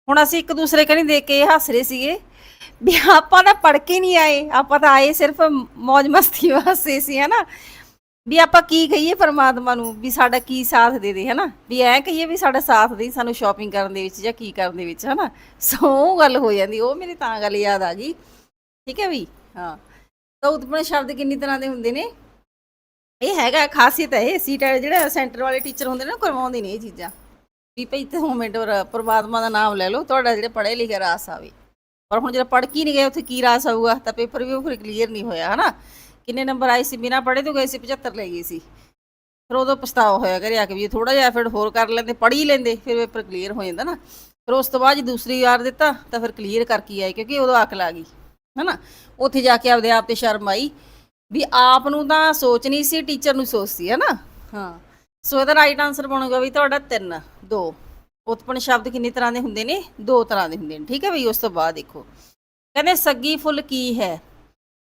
ਹੁਣ ਅਸੀਂ ਇੱਕ ਦੂਸਰੇ ਕਨੀ ਦੇਖ ਕੇ ਹੱਸ ਰਹੇ ਸੀਗੇ। ਵੀ ਆਪਾਂ ਤਾਂ ਪੜ ਕੇ ਨਹੀਂ ਆਏ, ਆਪਾਂ ਤਾਂ ਆਏ ਸਿਰਫ ਮौज ਮਸਤੀ ਵਾਸਤੇ ਸੀ, ਹਨਾ? ਵੀ ਆਪਾਂ ਕੀ ਕਹੀਏ ਪਰਮਾਤਮਾ ਨੂੰ ਵੀ ਸਾਡਾ ਕੀ ਸਾਥ ਦੇ ਦੇ, ਹਨਾ? ਵੀ ਐ ਕਹੀਏ ਵੀ ਸਾਡਾ ਸਾਥ ਦੇ ਸਾਨੂੰ ਸ਼ਾਪਿੰਗ ਕਰਨ ਦੇ ਵਿੱਚ ਜਾਂ ਕੀ ਕਰਨ ਦੇ ਵਿੱਚ, ਹਨਾ? ਸੋ ਉਹ ਗੱਲ ਹੋ ਜਾਂਦੀ, ਉਹ ਮੇਰੀ ਤਾਂ ਗੱਲ ਯਾਦ ਆ ਗਈ। ਠੀਕ ਹੈ ਵੀ? ਹਾਂ। ਤਾਂ ਉਤਪਨ ਸ਼ਬਦ ਕਿੰਨੀ ਤਰ੍ਹਾਂ ਦੇ ਹੁੰਦੇ ਨੇ? ਇਹ ਹੈਗਾ, ਖਾਸੀਅਤ ਹੈ ਇਹ। ਸੀਟ ਜਿਹੜਾ ਸੈਂਟਰ ਵਾਲੇ ਟੀਚਰ ਹੁੰਦੇ ਨੇ ਨਾ ਕਰਵਾਉਂਦੇ ਨੇ ਇਹ ਚੀਜ਼ਾਂ। ਵੀ ਭਈ ਤੇ ਮਿੰਟ ਔਰ ਪਰਮਾਤਮਾ ਦਾ ਨਾਮ ਲੈ ਲਓ, ਤੁਹਾਡਾ ਜਿਹੜੇ ਪੜ੍ਹੇ ਲਿਖੇ ਰਾਸ ਆਵੇ ਪਰ ਹੁਣ ਜਦੋਂ ਪੜ੍ਹ ਕੀ ਨਹੀਂ ਗਏ, ਉੱਥੇ ਕੀ ਰਾਸ ਆਊਗਾ ਤਾਂ ਪੇਪਰ ਵੀ ਉਹ ਫਿਰ ਕਲੀਅਰ ਨਹੀਂ ਹੋਇਆ, ਹਨਾ? ਕਿੰਨੇ ਨੰਬਰ ਆਏ ਸੀ? ਬਿਨਾ ਪੜ੍ਹੇ ਤੋਂ ਗਏ ਸੀ 75 ਲੈ ਗਏ ਸੀ। ਫਿਰ ਉਦੋਂ ਪਛਤਾਵਾ ਹੋਇਆ, ਘਰੇ ਆ ਕੇ ਵੀ ਥੋੜਾ ਜਿਹਾ ਐਫਰਟ ਹੋਰ ਕਰ ਲੈਂਦੇ, ਪੜ੍ਹ ਹੀ ਲੈਂਦੇ, ਫਿਰ ਪੇਪਰ ਕਲੀਅਰ ਹੋ ਜਾਂਦਾ ਨਾ। ਫਿਰ ਉਸ ਤੋਂ ਬਾਅਦ ਜੇ ਦੂਸਰੀ ਵਾਰ ਦਿੱਤਾ, ਤਾਂ ਫਿਰ ਕਲੀਅਰ ਕਰਕੇ ਆਏ, ਕਿਉਂਕਿ ਉਦੋਂ ਅਕਲ ਆ ਗਈ, ਹਨਾ? ਉੱਥੇ ਜਾ ਕੇ ਆਪਦੇ ਆਪ ਤੇ ਸ਼ਰਮ ਆਈ, ਵੀ ਆਪ ਨੂੰ ਤਾਂ ਸੋਚ ਨਹੀਂ ਸੀ ਟੀਚਰ ਨੂੰ ਸੋਚ ਸੀ ਹਨਾ? ਹਾਂ। ਸੋ ਇਹਦਾ ਰਾਈਟ ਆਨਸਰ ਬਣੂਗਾ ਵੀ ਤੁਹਾਡਾ 3 2 ਉਤਪਨ ਸ਼ਬਦ ਕਿੰਨੀ ਤਰ੍ਹਾਂ ਦੇ ਹੁੰਦੇ ਨੇ? ਦੋ ਤਰ੍ਹਾਂ ਦੇ ਹੁੰਦੇ ਨੇ, ਠੀਕ ਹੈ ਬਈ? ਉਸ ਤੋਂ ਬਾਅਦ ਦੇਖੋ। ਕਹਿੰਦੇ ਸੱਗੀ ਫੁੱਲ ਕੀ ਹੈ?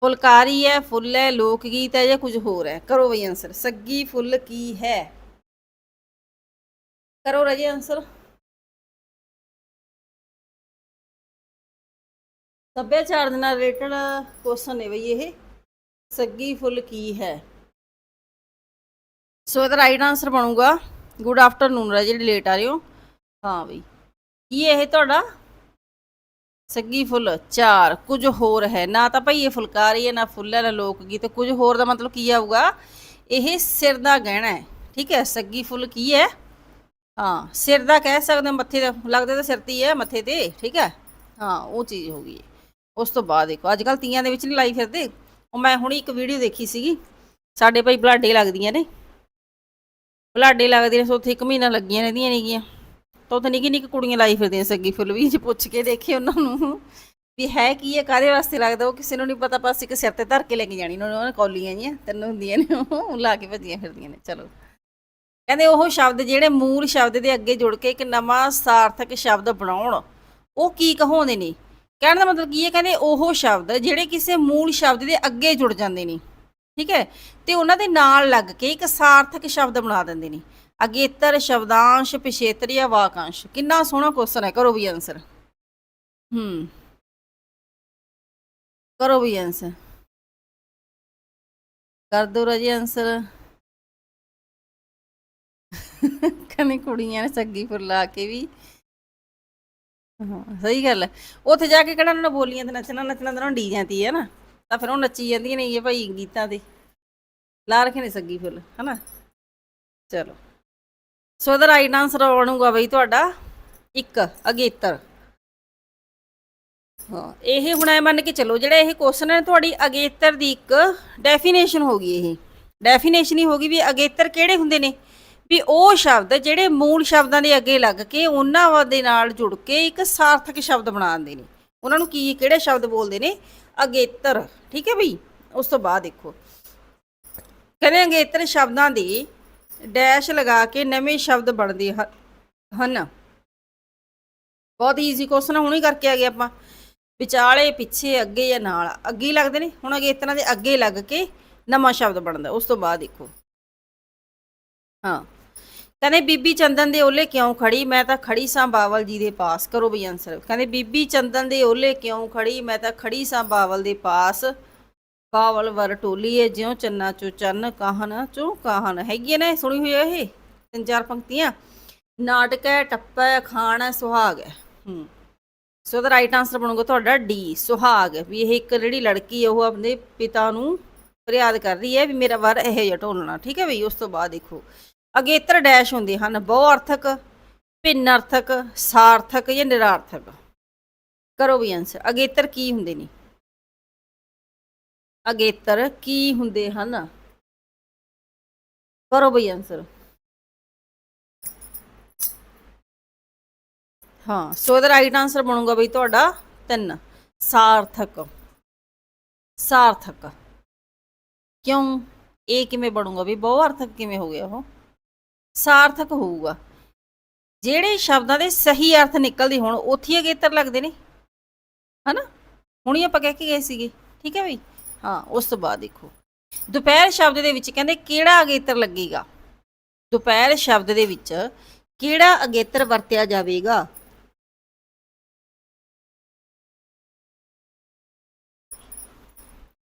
ਫੁਲਕਾਰੀ ਹੈ, ਫੁੱਲ ਹੈ, ਲੋਕ ਗੀਤ ਹੈ ਜਾਂ ਕੁਝ ਹੋਰ ਹੈ? ਕਰੋ ਬਈ ਆਨਸਰ ਸੱਗੀ ਫੁੱਲ ਕੀ ਹੈ? ਕਰੋ ਰਾਜੇ ਆਨਸਰ ਸੱਭਿਆਚਾਰ ਦੇ ਨਾਲ ਰਿਲੇਟਡ ਕੁਐਸਚਨ ਹੈ ਬਈ ਇਹ। ਸੱਗੀ ਫੁੱਲ ਕੀ ਹੈ? ਸੋ ਇਹਦਾ ਰਾਈਟ ਆਨਸਰ ਬਣੂਗਾ। ਗੁੱਡ ਆਫਟਰਨੂਨ ਰਾਜੇ, ਜਿਹੜੇ ਲੇਟ ਆ ਰਹੇ ਹੋ। ਹਾਂ ਬਈ। ਕੀ ਇਹ ਤੁਹਾਡਾ? ਸੱਗੀ ਫੁੱਲ, ਚਾਰ, ਕੁਝ ਹੋਰ ਹੈ। ਨਾ ਤਾਂ ਭਾਈ ਇਹ ਫੁਲਕਾਰੀ ਹੈ, ਨਾ ਫੁੱਲ ਹੈ, ਨਾ ਲੋਕ ਗੀਤ, ਕੁਝ ਹੋਰ ਦਾ ਮਤਲਬ ਕੀ ਆਊਗਾ? ਇਹ ਸਿਰ ਦਾ ਗਹਿਣਾ ਹੈ, ਠੀਕ ਹੈ? ਸੱਗੀ ਫੁੱਲ ਕੀ ਹੈ? ਹਾਂ, ਸਿਰ ਦਾ ਕਹਿ ਸਕਦੇ ਮੱਥੇ ਦਾ, ਲੱਗਦਾ ਤਾਂ ਸਿਰ ਤੇ ਹੀ ਹੈ, ਮੱਥੇ ਤੇ, ਠੀਕ ਹੈ? ਹਾਂ, ਉਹ ਚੀਜ਼ ਹੋ ਗਈ ਉਸ ਤੋਂ ਬਾਅਦ ਦੇਖੋ ਅੱਜ ਕੱਲ ਤੀਆਂ ਦੇ ਵਿੱਚ ਨਹੀਂ ਲਾਈ ਫਿਰਦੇ। ਉਹ ਮੈਂ ਹੁਣੀ ਇੱਕ ਵੀਡੀਓ ਦੇਖੀ ਸੀਗੀ। ਸਾਡੇ ਭਾਈ ਬਲਾਡੇ ਲੱਗਦੀਆਂ ਨੇ। ਬਲਾਡੇ ਲੱਗਦੀਆਂ ਨੇ, ਸੋ ਉੱਥੇ ਇੱਕ ਮਹੀਨਾ ਲੱਗੀਆਂ ਰਹਿੰਦੀਆਂ ਨੇਗੀਆਂ। ਤਾਂ ਉੱਥੇ ਨਿੱਕੀ ਨਿੱਕੀ ਕੁੜੀਆਂ ਲਾਈ ਫਿਰਦੀਆਂ ਸੱਗੀ ਫੁੱਲ ਵੀ ਜੇ ਪੁੱਛ ਕੇ ਦੇਖੇ ਉਹਨਾਂ ਨੂੰ। ਵੀ ਹੈ ਕੀ ਹੈ ਕਾਦੇ ਵਾਸਤੇ ਲੱਗਦਾ? ਉਹ ਕਿਸੇ ਨੂੰ ਨਹੀਂ ਪਤਾ, ਬਸ ਇੱਕ ਸਿਰ ਤੇ ਧਰ ਕੇ ਲੈ ਕੇ ਜਾਣੀ। ਉਹਨਾਂ ਨੇ ਕੌਲੀਆਂ ਜੀਆਂ ਤਿੰਨ ਹੁੰਦੀਆਂ ਨੇ ਉਹ ਲਾ ਕੇ ਭੱਜੀਆਂ ਫਿਰਦੀਆਂ ਨੇ। ਚਲੋ। ਕਹਿੰਦੇ ਉਹ ਸ਼ਬਦ ਜਿਹੜੇ ਮੂਲ ਸ਼ਬਦ ਦੇ ਅੱਗੇ ਜੁੜ ਕੇ ਇੱਕ ਨਵਾਂ ਸਾਰਥਕ ਸ਼ਬਦ ਬਣਾਉਣ, ਉਹ ਕੀ ਕਹਾਉਂਦੇ ਨੇ? ਕਹਿਣ ਦਾ ਮਤਲਬ ਕੀ ਹੈ? ਕਹਿੰਦੇ ਉਹ ਸ਼ਬਦ ਜਿਹੜੇ ਕਿਸੇ ਮੂਲ ਸ਼ਬਦ ਦੇ ਅੱਗੇ ਜੁੜ ਜਾਂਦੇ ਨੇ। ਠੀਕ ਹੈ? ਤੇ ਉਹਨਾਂ ਦੇ ਨਾਲ ਲੱਗ ਕੇ ਇੱਕ ਸਾਰਥਕ ਸ਼ਬਦ ਬਣਾ ਦਿੰਦੇ ਨੇ। ਅਗੇਤਰ ਸ਼ਬਦਾਂਸ਼ ਪਿਛੇਤਰੀਆ ਵਾਕਾਂਸ਼। ਕਿੰਨਾ ਸੋਹਣਾ ਕੁਐਸਚਨ ਹੈ, ਕਰੋ ਵੀ ਆਨਸਰ ਹੂੰ। ਕਰੋ ਵੀ ਆਨਸਰ ਕਰ ਦੋ ਰਾਜੀ ਆਨਸਰ ਕਨੇ ਕੁੜੀਆਂ ਨੇ ਸੱਗੀ ਫੁੱਲ ਲਾ ਕੇ ਵੀ। ਹਾਂ, ਸਹੀ ਗੱਲ ਹੈ। ਉੱਥੇ ਜਾ ਕੇ ਕਿਹੜਾ ਉਹਨਾਂ ਨੇ ਬੋਲੀਆਂ ਤੇ ਨੱਚਣਾ ਨੱਚਣਾ ਤਾਂ ਡੀ ਜਾਂਦੀ ਹੈ ਨਾ। ਤਾਂ ਫਿਰ ਉਹ ਨੱਚੀ ਜਾਂਦੀਆਂ ਨੇ, ਇਹ ਭਾਈ ਗੀਤਾਂ ਤੇ। ਲਾ ਰੱਖੇ ਨੇ ਸੱਗੀ ਫੁੱਲ ਹਨਾ। ਚਲੋ। ਸੋ ਇਹਦਾ ਰਾਈਟ ਆਨਸਰ ਬਣੂਗਾ ਬਈ ਤੁਹਾਡਾ। ਇੱਕ, ਅਗੇਤਰ। ਹਾਂ, ਇਹ ਹੁਣ ਐ ਮੰਨ ਕੇ ਚੱਲੋ, ਜਿਹੜਾ ਇਹ ਕੁਐਸਚਨ ਹੈ ਤੁਹਾਡੀ ਅਗੇਤਰ ਦੀ ਇੱਕ ਡੈਫੀਨੇਸ਼ਨ ਹੋ ਗਈ ਇਹ। ਡੈਫੀਨੇਸ਼ਨ ਹੀ ਹੋ ਗਈ ਵੀ ਅਗੇਤਰ ਕਿਹੜੇ ਹੁੰਦੇ ਨੇ? ਵੀ ਉਹ ਸ਼ਬਦ ਜਿਹੜੇ ਮੂਲ ਸ਼ਬਦਾਂ ਦੇ ਅੱਗੇ ਲੱਗ ਕੇ ਉਹਨਾਂ ਦੇ ਨਾਲ ਜੁੜ ਕੇ ਇੱਕ ਸਾਰਥਕ ਸ਼ਬਦ ਬਣਾਉਂਦੇ ਨੇ। ਉਹਨਾਂ ਨੂੰ ਕੀ, ਕਿਹੜੇ ਸ਼ਬਦ ਬੋਲਦੇ ਨੇ? ਅਗੇਤਰ। ਠੀਕ ਹੈ ਬਈ? ਉਸ ਤੋਂ ਬਾਅਦ ਦੇਖੋ। ਕਹਿੰਦੇ ਅਗੇਤਰ ਸ਼ਬਦਾਂ ਦੀ ਡੈਸ਼ ਲਗਾ ਕੇ ਨਵੇਂ ਸ਼ਬਦ ਬਣਦੇ ਹਨ। ਬਹੁਤ ਈਜ਼ੀ ਕੁਐਸਚਨ ਹੁਣੇ ਕਰਕੇ ਆ ਗਏ ਆਪਾਂ। ਵਿਚਾਲੇ, ਪਿੱਛੇ, ਅੱਗੇ ਜਾਂ ਨਾਲ। ਅੱਗੇ ਲੱਗਦੇ ਨੇ। ਹੁਣ ਅਗੇਤਰਾਂ ਦੇ ਅੱਗੇ ਲੱਗ ਕੇ ਨਵਾਂ ਸ਼ਬਦ ਬਣਦਾ। ਉਸ ਤੋਂ ਬਾਅਦ ਦੇਖੋ। ਹਾਂ। ਕਹਿੰਦੇ, ਬੀਬੀ ਚੰਦਨ ਦੇ ਓਲੇ ਕਿਉਂ ਖੜੀ? ਮੈਂ ਤਾਂ ਖੜੀ ਸਾਂ ਬਾਵਲ ਜੀ ਦੇ ਪਾਸ। ਕਰੋ ਬਈ ਆਨਸਰ ਕਹਿੰਦੇ, ਬੀਬੀ ਚੰਦਨ ਦੇ ਓਲੇ ਕਿਉਂ ਖੜੀ? ਮੈਂ ਤਾਂ ਖੜੀ ਸਾਂ ਬਾਵਲ ਦੇ ਪਾਸ। ਬਾਵਲ ਵਰ ਟੋਲੀਏ ਜਿਉ ਚੰਨਾ ਚੋ ਚੰਨ ਕਾਹਨ, ਚੋ ਕਾਹਨ। ਹੈਗੀ ਹੈ ਨਾ, ਸੁਣੀ ਹੋਈ ਹੈ ਇਹ? ਤਿੰਨ ਚਾਰ ਪੰਕਤੀਆਂ। ਨਾਟਕ ਹੈ, ਟੱਪਾ ਖਾਣ ਹੈ, ਸੁਹਾਗ ਹੈ। ਹੂੰ। ਸੋ ਦਾ ਰਾਈਟ ਆਨਸਰ ਬਣੂਗਾ ਤੁਹਾਡਾ ਡੀ ਸੁਹਾਗ। ਵੀ ਇਹ ਇੱਕ ਜਿਹੜੀ ਲੜਕੀ ਹੈ ਉਹ ਆਪਣੇ ਪਿਤਾ ਨੂੰ ਫਰਿਆਦ ਕਰ ਰਹੀ ਹੈ ਵੀ ਮੇਰਾ ਵਰ ਇਹ ਜਿਹਾ ਢੋਲਣਾ। ਠੀਕ ਹੈ ਬਈ, ਉਸ ਤੋਂ ਬਾਅਦ ਦੇਖੋ। ਅਗੇਤਰ ਡੈਸ਼ ਹੁੰਦੇ ਹਨ ਬਹੁ ਅਰਥਕ ਭਿੰਨ ਅਰਥਕ ਸਾਰਥਕ ਜਾਂ ਨਿਰਾਰਥਕ। ਕਰੋ ਵੀ ਆਨਸਰ ਅਗੇਤਰ ਕੀ ਹੁੰਦੇ ਨੇ? ਅਗੇਤਰ ਕੀ ਹੁੰਦੇ ਹਨ? ਕਰੋ ਬਈ ਆਨਸਰ ਹਾਂ, ਸੋ ਇਹਦਾ ਰਾਈਟ ਆਨਸਰ ਬਣੂਗਾ ਬਈ ਤੁਹਾਡਾ ਤਿੰਨ। ਸਾਰਥਕ। ਸਾਰਥਕ। ਕਿਉਂ? ਇਹ ਕਿਵੇਂ ਬਣੂਗਾ ਵੀ ਬਹੁ ਅਰਥਕ ਕਿਵੇਂ ਹੋ ਗਿਆ ਉਹ? ਸਾਰਥਕ ਹੋਊਗਾ। ਜਿਹੜੇ ਸ਼ਬਦਾਂ ਦੇ ਸਹੀ ਅਰਥ ਨਿਕਲਦੇ ਹੋਣ, ਉੱਥੇ ਹੀ ਅਗੇਤਰ ਲੱਗਦੇ ਨੇ। ਹਨਾ? ਹੁਣੀ ਆਪਾਂ ਕਹਿ ਕੇ ਗਏ ਸੀਗੇ। ਠੀਕ ਹੈ ਬਈ? ਹਾਂ, ਉਸ ਤੋਂ ਬਾਅਦ ਦੇਖੋ। ਦੁਪਹਿਰ ਸ਼ਬਦ ਦੇ ਵਿੱਚ ਕਹਿੰਦੇ ਕਿਹੜਾ ਅਗੇਤਰ ਲੱਗੇਗਾ? ਦੁਪਹਿਰ ਸ਼ਬਦ ਦੇ ਵਿੱਚ ਕਿਹੜਾ ਅਗੇਤਰ ਵਰਤਿਆ ਜਾਵੇਗਾ?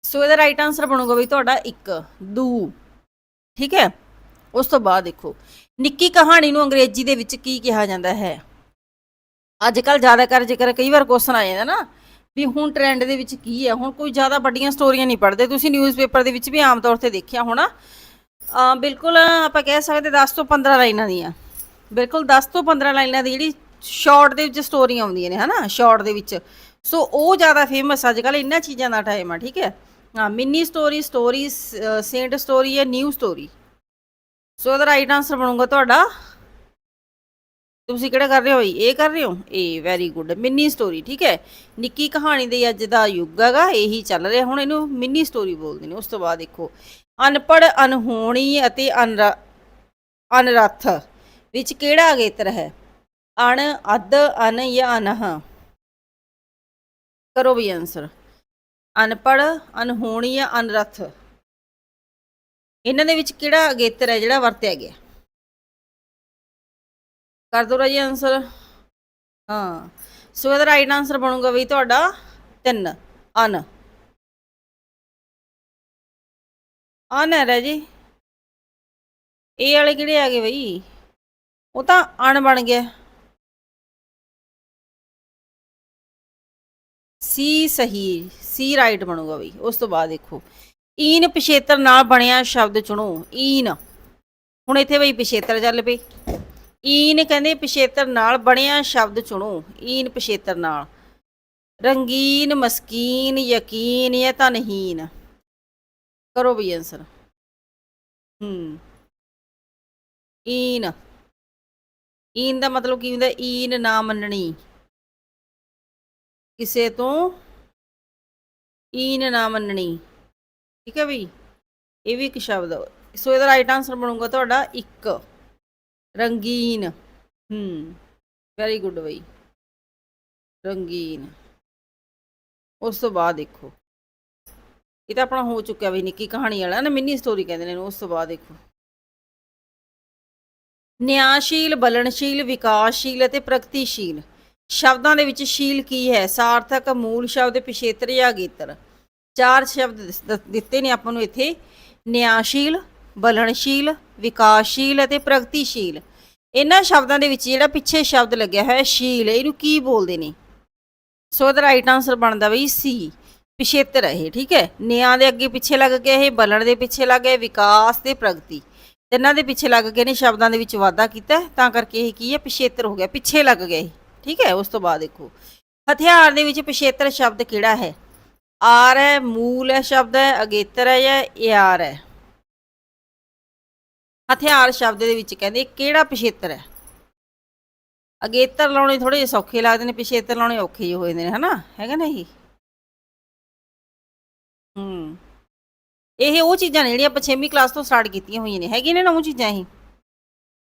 ਸੋ ਇਹਦਾ ਰਾਈਟ ਆਨਸਰ ਬਣੂਗਾ ਵੀ ਤੁਹਾਡਾ 1 ਦੂ। ਠੀਕ ਹੈ? ਉਸ ਤੋਂ ਬਾਅਦ ਦੇਖੋ, ਨਿੱਕੀ ਕਹਾਣੀ ਨੂੰ ਅੰਗਰੇਜ਼ੀ ਦੇ ਵਿੱਚ ਕੀ ਕਿਹਾ ਜਾਂਦਾ ਹੈ? ਅੱਜ ਕੱਲ ਜ਼ਿਆਦਾ ਕਰ ਜੇਕਰ ਕਈ ਵਾਰ ਕੁਐਸਚਨ ਆ ਜਾਂਦਾ ਨਾ ਵੀ ਹੁਣ ਟ੍ਰੈਂਡ ਦੇ ਵਿੱਚ ਕੀ ਹੈ? ਹੁਣ ਕੋਈ ਜ਼ਿਆਦਾ ਵੱਡੀਆਂ ਸਟੋਰੀਆਂ ਨਹੀਂ ਪੜ੍ਹਦੇ। ਤੁਸੀਂ ਨਿਊਜ਼ਪੇਪਰ ਦੇ ਵਿੱਚ ਵੀ ਆਮ ਤੌਰ ਤੇ ਦੇਖਿਆ ਹੋਣਾ। ਬਿਲਕੁਲ ਆਪਾਂ ਕਹਿ ਸਕਦੇ 10 ਤੋਂ 15 ਲਾਈਨਾਂ ਦੀਆਂ। ਬਿਲਕੁਲ 10 ਤੋਂ 15 ਲਾਈਨਾਂ ਦੀ ਜਿਹੜੀ ਸ਼ਾਰਟ ਦੇ ਵਿੱਚ ਸਟੋਰੀਆਂ ਆਉਂਦੀਆਂ ਨੇ, ਹਨਾ? ਸ਼ਾਰਟ ਦੇ ਵਿੱਚ। ਸੋ ਉਹ ਜ਼ਿਆਦਾ ਫੇਮਸ ਅੱਜ ਕੱਲ ਇਹਨਾਂ ਚੀਜ਼ਾਂ ਦਾ ਟਾਈਮ ਆ, ਠੀਕ ਹੈ? ਹਾਂ mini story story saint story ਹੈ ਨਿਊ ਸਟੋਰੀ ਸੋ ਇਹਦਾ ਰਾਈਟ ਆਨਸਰ ਬਣੂਗਾ ਤੁਹਾਡਾ ਤੁਸੀਂ ਕਿਹੜਾ ਕਰ ਰਹੇ ਹੋ ਜੀ? ਇਹ ਕਰ ਰਹੇ ਹੋ? ਇਹ ਵੈਰੀ ਗੁੱਡ ਮਿੰਨੀ ਸਟੋਰੀ ਠੀਕ ਹੈ? ਨਿੱਕੀ ਕਹਾਣੀ ਦੇ ਅੱਜ ਦਾ ਯੁੱਗ ਹੈਗਾ, ਇਹੀ ਚੱਲ ਰਿਹਾ। ਹੁਣ ਇਹਨੂੰ ਮਿੰਨੀ ਸਟੋਰੀ ਬੋਲਦੇ ਨੇ, ਉਸ ਤੋਂ ਬਾਅਦ ਦੇਖੋ। ਅਨਪੜ ਅਨਹੋਣੀ ਅਤੇ ਅਨਰ, ਅਨਰਥ, ਵਿੱਚ ਕਿਹੜਾ ਅਗੇਤਰ ਹੈ? ਅਣ ਅਦ ਅਨ ਜਾਂ ਅਨਹ? ਕਰੋ ਵੀ ਆਨਸਰ ਅਨਪੜ ਅਨਹੋਣੀ ਜਾਂ ਅਨਰਥ? ਇਹਨਾਂ ਦੇ ਵਿੱਚ ਕਿਹੜਾ ਅਗੇਤਰ ਹੈ ਜਿਹੜਾ ਵਰਤਿਆ ਗਿਆ? ਕਰ ਦੋ ਰਾਜੀ ਆਨਸਰ ਹਾਂ। ਸੋ ਇਹਦਾ ਰਾਈਟ ਆਨਸਰ ਬਣੂਗਾ ਵੀ ਤੁਹਾਡਾ 3 ਅਨ। ਅਨ ਹੈ ਰਾਜੀ। ਇਹ ਵਾਲੇ ਕਿਹੜੇ ਆ ਗਏ ਬਈ? ਉਹ ਤਾਂ ਅਣ ਬਣ ਗਿਆ। ਸੀ ਸਹੀ। ਸੀ ਰਾਈਟ ਬਣੂਗਾ ਬਈ। ਉਸ ਤੋਂ ਬਾਅਦ ਦੇਖੋ। ਈਨ ਪਿਛੇਤਰ ਨਾਲ ਬਣਿਆ ਸ਼ਬਦ ਚੁਣੋ। ਈਨ। ਹੁਣ ਇੱਥੇ ਬਈ ਪਿਛੇਤਰ ਚੱਲ ਪਈ ਈਨ ਕਹਿੰਦੇ ਪਿਛੇਤਰ ਨਾਲ ਬਣਿਆ ਸ਼ਬਦ ਚੁਣੋ, ਈਨ ਪਿਛੇਤਰ ਨਾਲ। ਰੰਗੀਨ, ਮਸਕੀਨ, ਯਕੀਨ ਜਾਂ ਧਨਹੀਨ। ਕਰੋ ਵੀ ਆਨਸਰ ਹੂੰ। ਈਨ। ਈਨ ਦਾ ਮਤਲਬ ਕੀ ਹੁੰਦਾ? ਈਨ ਨਾ ਮੰਨਣੀ। ਕਿਸੇ ਤੋਂ ਈਨ ਨਾ ਮੰਨਣੀ। ਠੀਕ ਹੈ ਬਈ ਇਹ ਵੀ ਇੱਕ ਸ਼ਬਦ। ਸੋ ਇਹਦਾ ਰਾਈਟ ਆਨਸਰ ਬਣੂਗਾ ਤੁਹਾਡਾ ਇੱਕ। ਰੰਗੀਨ। ਹੂੰ। ਵੈਰੀ ਗੁੱਡ ਬਈ। ਰੰਗੀਨ। ਉਸ ਤੋਂ ਬਾਅਦ ਦੇਖੋ। ਇਹ ਤਾਂ ਆਪਣਾ ਹੋ ਚੁੱਕਿਆ ਵੀ ਨਿੱਕੀ ਕਹਾਣੀ ਵਾਲਾ। ਨਾ ਮਿੰਨੀ ਸਟੋਰੀ ਕਹਿੰਦੇ ਨੇ ਉਸ ਤੋਂ ਬਾਅਦ ਦੇਖੋ। ਨਿਆਸ਼ੀਲ ਬਲਨਸ਼ੀਲ ਵਿਕਾਸਸ਼ੀਲ ਅਤੇ ਪ੍ਰਗਤੀਸ਼ੀਲ। ਸ਼ਬਦਾਂ ਦੇ ਵਿੱਚ ਸ਼ੀਲ ਕੀ ਹੈ? ਸਾਰਥਕ ਮੂਲ ਸ਼ਬਦ ਪਿਛੇਤਰ ਜਾਂ ਅਗੇਤਰ? ਚਾਰ ਸ਼ਬਦ ਦਿੱਤੇ ਨੇ ਆਪਾਂ ਨੂੰ ਇੱਥੇ। ਨਿਆਸ਼ੀਲ ਬਲਨਸ਼ੀਲ ਵਿਕਾਸਸ਼ੀਲ ਅਤੇ ਪ੍ਰਗਤੀਸ਼ੀਲ। ਇਹਨਾਂ ਸ਼ਬਦਾਂ ਦੇ ਵਿੱਚ ਜਿਹੜਾ ਪਿੱਛੇ ਸ਼ਬਦ ਲੱਗਿਆ ਹੋਇਆ ਹੈ, ਸ਼ੀਲ, ਇਹਨੂੰ ਕੀ ਬੋਲਦੇ ਨੇ? ਸੋ ਇਹਦਾ ਰਾਈਟ ਆਨਸਰ ਬਣਦਾ ਬਈ ਸੀ ਪਿਛੇਤਰ ਹੈ ਇਹ, ਠੀਕ ਹੈ? ਨਿਆਂ ਦੇ ਅੱਗੇ ਪਿੱਛੇ ਲੱਗ ਗਿਆ ਇਹ, ਬਲਣ ਦੇ ਪਿੱਛੇ ਲੱਗ ਗਿਆ ਵਿਕਾਸ ਤੇ ਪ੍ਰਗਤੀ। ਤਿੰਨਾਂ ਦੇ ਪਿੱਛੇ ਲੱਗ ਗਏ ਨੇ ਸ਼ਬਦਾਂ ਦੇ ਵਿੱਚ ਵਾਧਾ ਕੀਤਾ ਤਾਂ ਕਰਕੇ ਇਹ ਕੀ ਹੈ? ਪਿਛੇਤਰ ਹੋ ਗਿਆ, ਪਿੱਛੇ ਲੱਗ ਗਿਆ ਇਹ, ਠੀਕ ਹੈ? ਉਸ ਤੋਂ ਬਾਅਦ ਦੇਖੋ। ਹਥਿਆਰ ਦੇ ਵਿੱਚ ਪਿਛੇਤਰ ਸ਼ਬਦ ਕਿਹੜਾ ਹੈ? ਆਰ ਹੈ, ਮੂਲ ਹੈ ਸ਼ਬਦ ਹੈ, ਅਗੇਤਰ ਹੈ ਜਾਂ ਯਾਰ ਹੈ? ਹਥਿਆਰ ਸ਼ਬਦ ਦੇ ਵਿੱਚ ਕਹਿੰਦੇ ਕਿਹੜਾ ਪਿਛੇਤਰ ਹੈ? ਅਗੇਤਰ ਲਾਉਣੇ ਥੋੜੇ ਜਿਹੇ ਸੌਖੇ ਲੱਗਦੇ ਨੇ, ਪਿਛੇਤਰ ਲਾਉਣੇ ਔਖੇ ਜਿਹੇ ਹੋ ਜਾਂਦੇ ਨੇ, ਹਨਾ? ਹੈਗਾ ਨਾ ਇਹ? ਹੂੰ। ਇਹ ਉਹ ਚੀਜ਼ਾਂ ਨੇ ਜਿਹੜੀਆਂ ਆਪਾਂ 6ਵੀਂ ਕਲਾਸ ਤੋਂ ਸਟਾਰਟ ਕੀਤੀਆਂ ਹੋਈਆਂ ਨੇ। ਹੈਗੀਆਂ ਨੇ ਨਾ ਉਹ ਚੀਜ਼ਾਂ ਇਹ?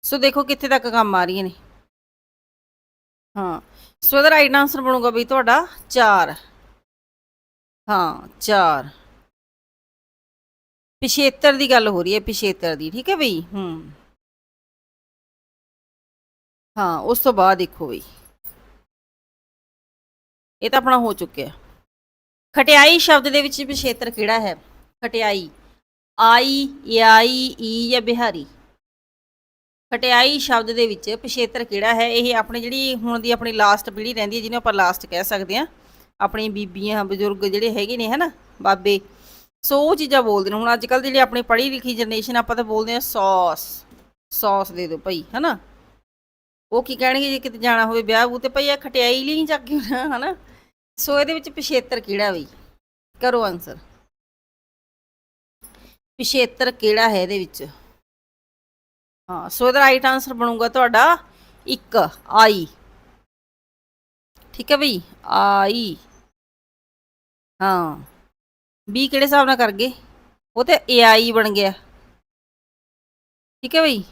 ਸੋ ਦੇਖੋ ਕਿੱਥੇ ਤੱਕ ਕੰਮ ਆ ਰਹੀਆਂ ਨੇ। ਹਾਂ। ਸੋ ਇਹਦਾ ਰਾਈਟ ਆਨਸਰ ਬਣੂਗਾ ਬਈ ਤੁਹਾਡਾ 4 ਹਾਂ 4 ਪਿਛੇਤਰ ਦੀ ਗੱਲ ਹੋ ਰਹੀ ਹੈ, ਪਿਛੇਤਰ ਦੀ, ਠੀਕ ਹੈ ਬਈ? ਹੂੰ। ਹਾਂ, ਉਸ ਤੋਂ ਬਾਅਦ ਦੇਖੋ ਬਈ। ਇਹ ਤਾਂ ਆਪਣਾ ਹੋ ਚੁੱਕਿਆ। ਖਟਿਆਈ ਸ਼ਬਦ ਦੇ ਵਿੱਚ ਪਿਛੇਤਰ ਕਿਹੜਾ ਹੈ? ਖਟਿਆਈ। ਆਈ ਆਈ ਈ ਜਾਂ ਬਿਹਾਰੀ? ਖਟਿਆਈ ਸ਼ਬਦ ਦੇ ਵਿੱਚ ਪਿਛੇਤਰ ਕਿਹੜਾ ਹੈ? ਇਹ ਆਪਣੀ ਜਿਹੜੀ ਹੁਣ ਦੀ ਆਪਣੀ ਲਾਸਟ ਪੀੜ੍ਹੀ ਰਹਿੰਦੀ ਹੈ, ਜਿਹਨੂੰ ਆਪਾਂ ਲਾਸਟ ਕਹਿ ਸਕਦੇ ਹਾਂ। ਆਪਣੀ ਬੀਬੀਆਂ, ਬਜ਼ੁਰਗ ਜਿਹੜੇ ਹੈਗੇ ਨੇ, ਹਨਾ? ਬਾਬੇ। ਸੋ ਉਹ ਚੀਜ਼ਾਂ ਬੋਲਦੇ ਨੇ। ਹੁਣ ਅੱਜ ਕੱਲ ਦੀ ਜਿਹੜੀ ਆਪਣੀ ਪੜ੍ਹੀ ਲਿਖੀ ਜਨਰੇਸ਼ਨ ਆਪਾਂ ਤਾਂ ਬੋਲਦੇ ਹਾਂ ਸੌਸ। ਸੌਸ ਦੇ ਦਿਓ ਭਾਈ ਹਨਾ? ਉਹ ਕੀ ਕਹਿਣਗੇ ਜੇ ਕਿਤੇ ਜਾਣਾ ਹੋਵੇ ਵਿਆਹ ਵੂ ਤੇ ਭਾਈ ਇਹ ਖਟਿਆਈ ਲਈ ਚੱਕ ਕੇ ਆਉਣਾ, ਹਨਾ? ਸੋ ਇਹਦੇ ਵਿੱਚ ਪਿਛੇਤਰ ਕਿਹੜਾ ਬਈ? ਕਰੋ ਆਨਸਰ ਪਿਛੇਤਰ ਕਿਹੜਾ ਹੈ ਇਹਦੇ ਵਿੱਚ? ਹਾਂ ਸੋ ਇਹਦਾ ਰਾਈਟ ਆਨਸਰ ਬਣੂਗਾ ਤੁਹਾਡਾ 1 ਆਈ। ਠੀਕ ਹੈ ਬਈ? ਆਈ। ਹਾਂ। ਬੀ ਕਿਹੜੇ ਹਿਸਾਬ ਨਾਲ ਕਰ ਗਏ? ਉਹ ਤੇ ਏਆਈ ਬਣ ਗਿਆ। ਠੀਕ ਹੈ ਬਈ?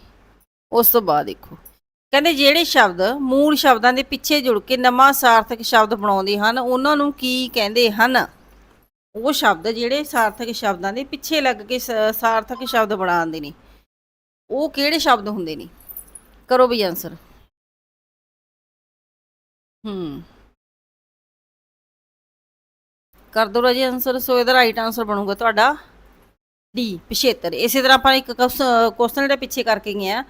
ਉਸ ਤੋਂ ਬਾਅਦ ਦੇਖੋ। ਕਹਿੰਦੇ ਜਿਹੜੇ ਸ਼ਬਦ ਮੂਲ ਸ਼ਬਦਾਂ ਦੇ ਪਿੱਛੇ ਜੁੜ ਕੇ ਨਵਾਂ ਸਾਰਥਕ ਸ਼ਬਦ ਬਣਾਉਂਦੇ ਹਨ, ਉਹਨਾਂ ਨੂੰ ਕੀ ਕਹਿੰਦੇ ਹਨ? ਉਹ ਸ਼ਬਦ ਜਿਹੜੇ ਸਾਰਥਕ ਸ਼ਬਦਾਂ ਦੇ ਪਿੱਛੇ ਲੱਗ ਕੇ ਸਾਰਥਕ ਸ਼ਬਦ ਬਣਾਉਂਦੇ ਨੇ। ਉਹ ਕਿਹੜੇ ਸ਼ਬਦ ਹੁੰਦੇ ਨੇ? ਕਰੋ ਬਈ ਆਨਸਰ ਹੂੰ। ਕਰ ਦੋ ਰਾਜੀ ਆਨਸਰ ਸੋ ਇਹਦਾ ਰਾਈਟ ਆਨਸਰ ਬਣੂਗਾ ਤੁਹਾਡਾ ਡੀ ਪਿਛੇਤਰ। ਇਸੇ ਤਰ੍ਹਾਂ ਆਪਾਂ ਇੱਕ ਕੁਐਸਚਨ ਜਿਹੜਾ ਪਿੱਛੇ ਕਰਕੇ ਗਏ ਆ,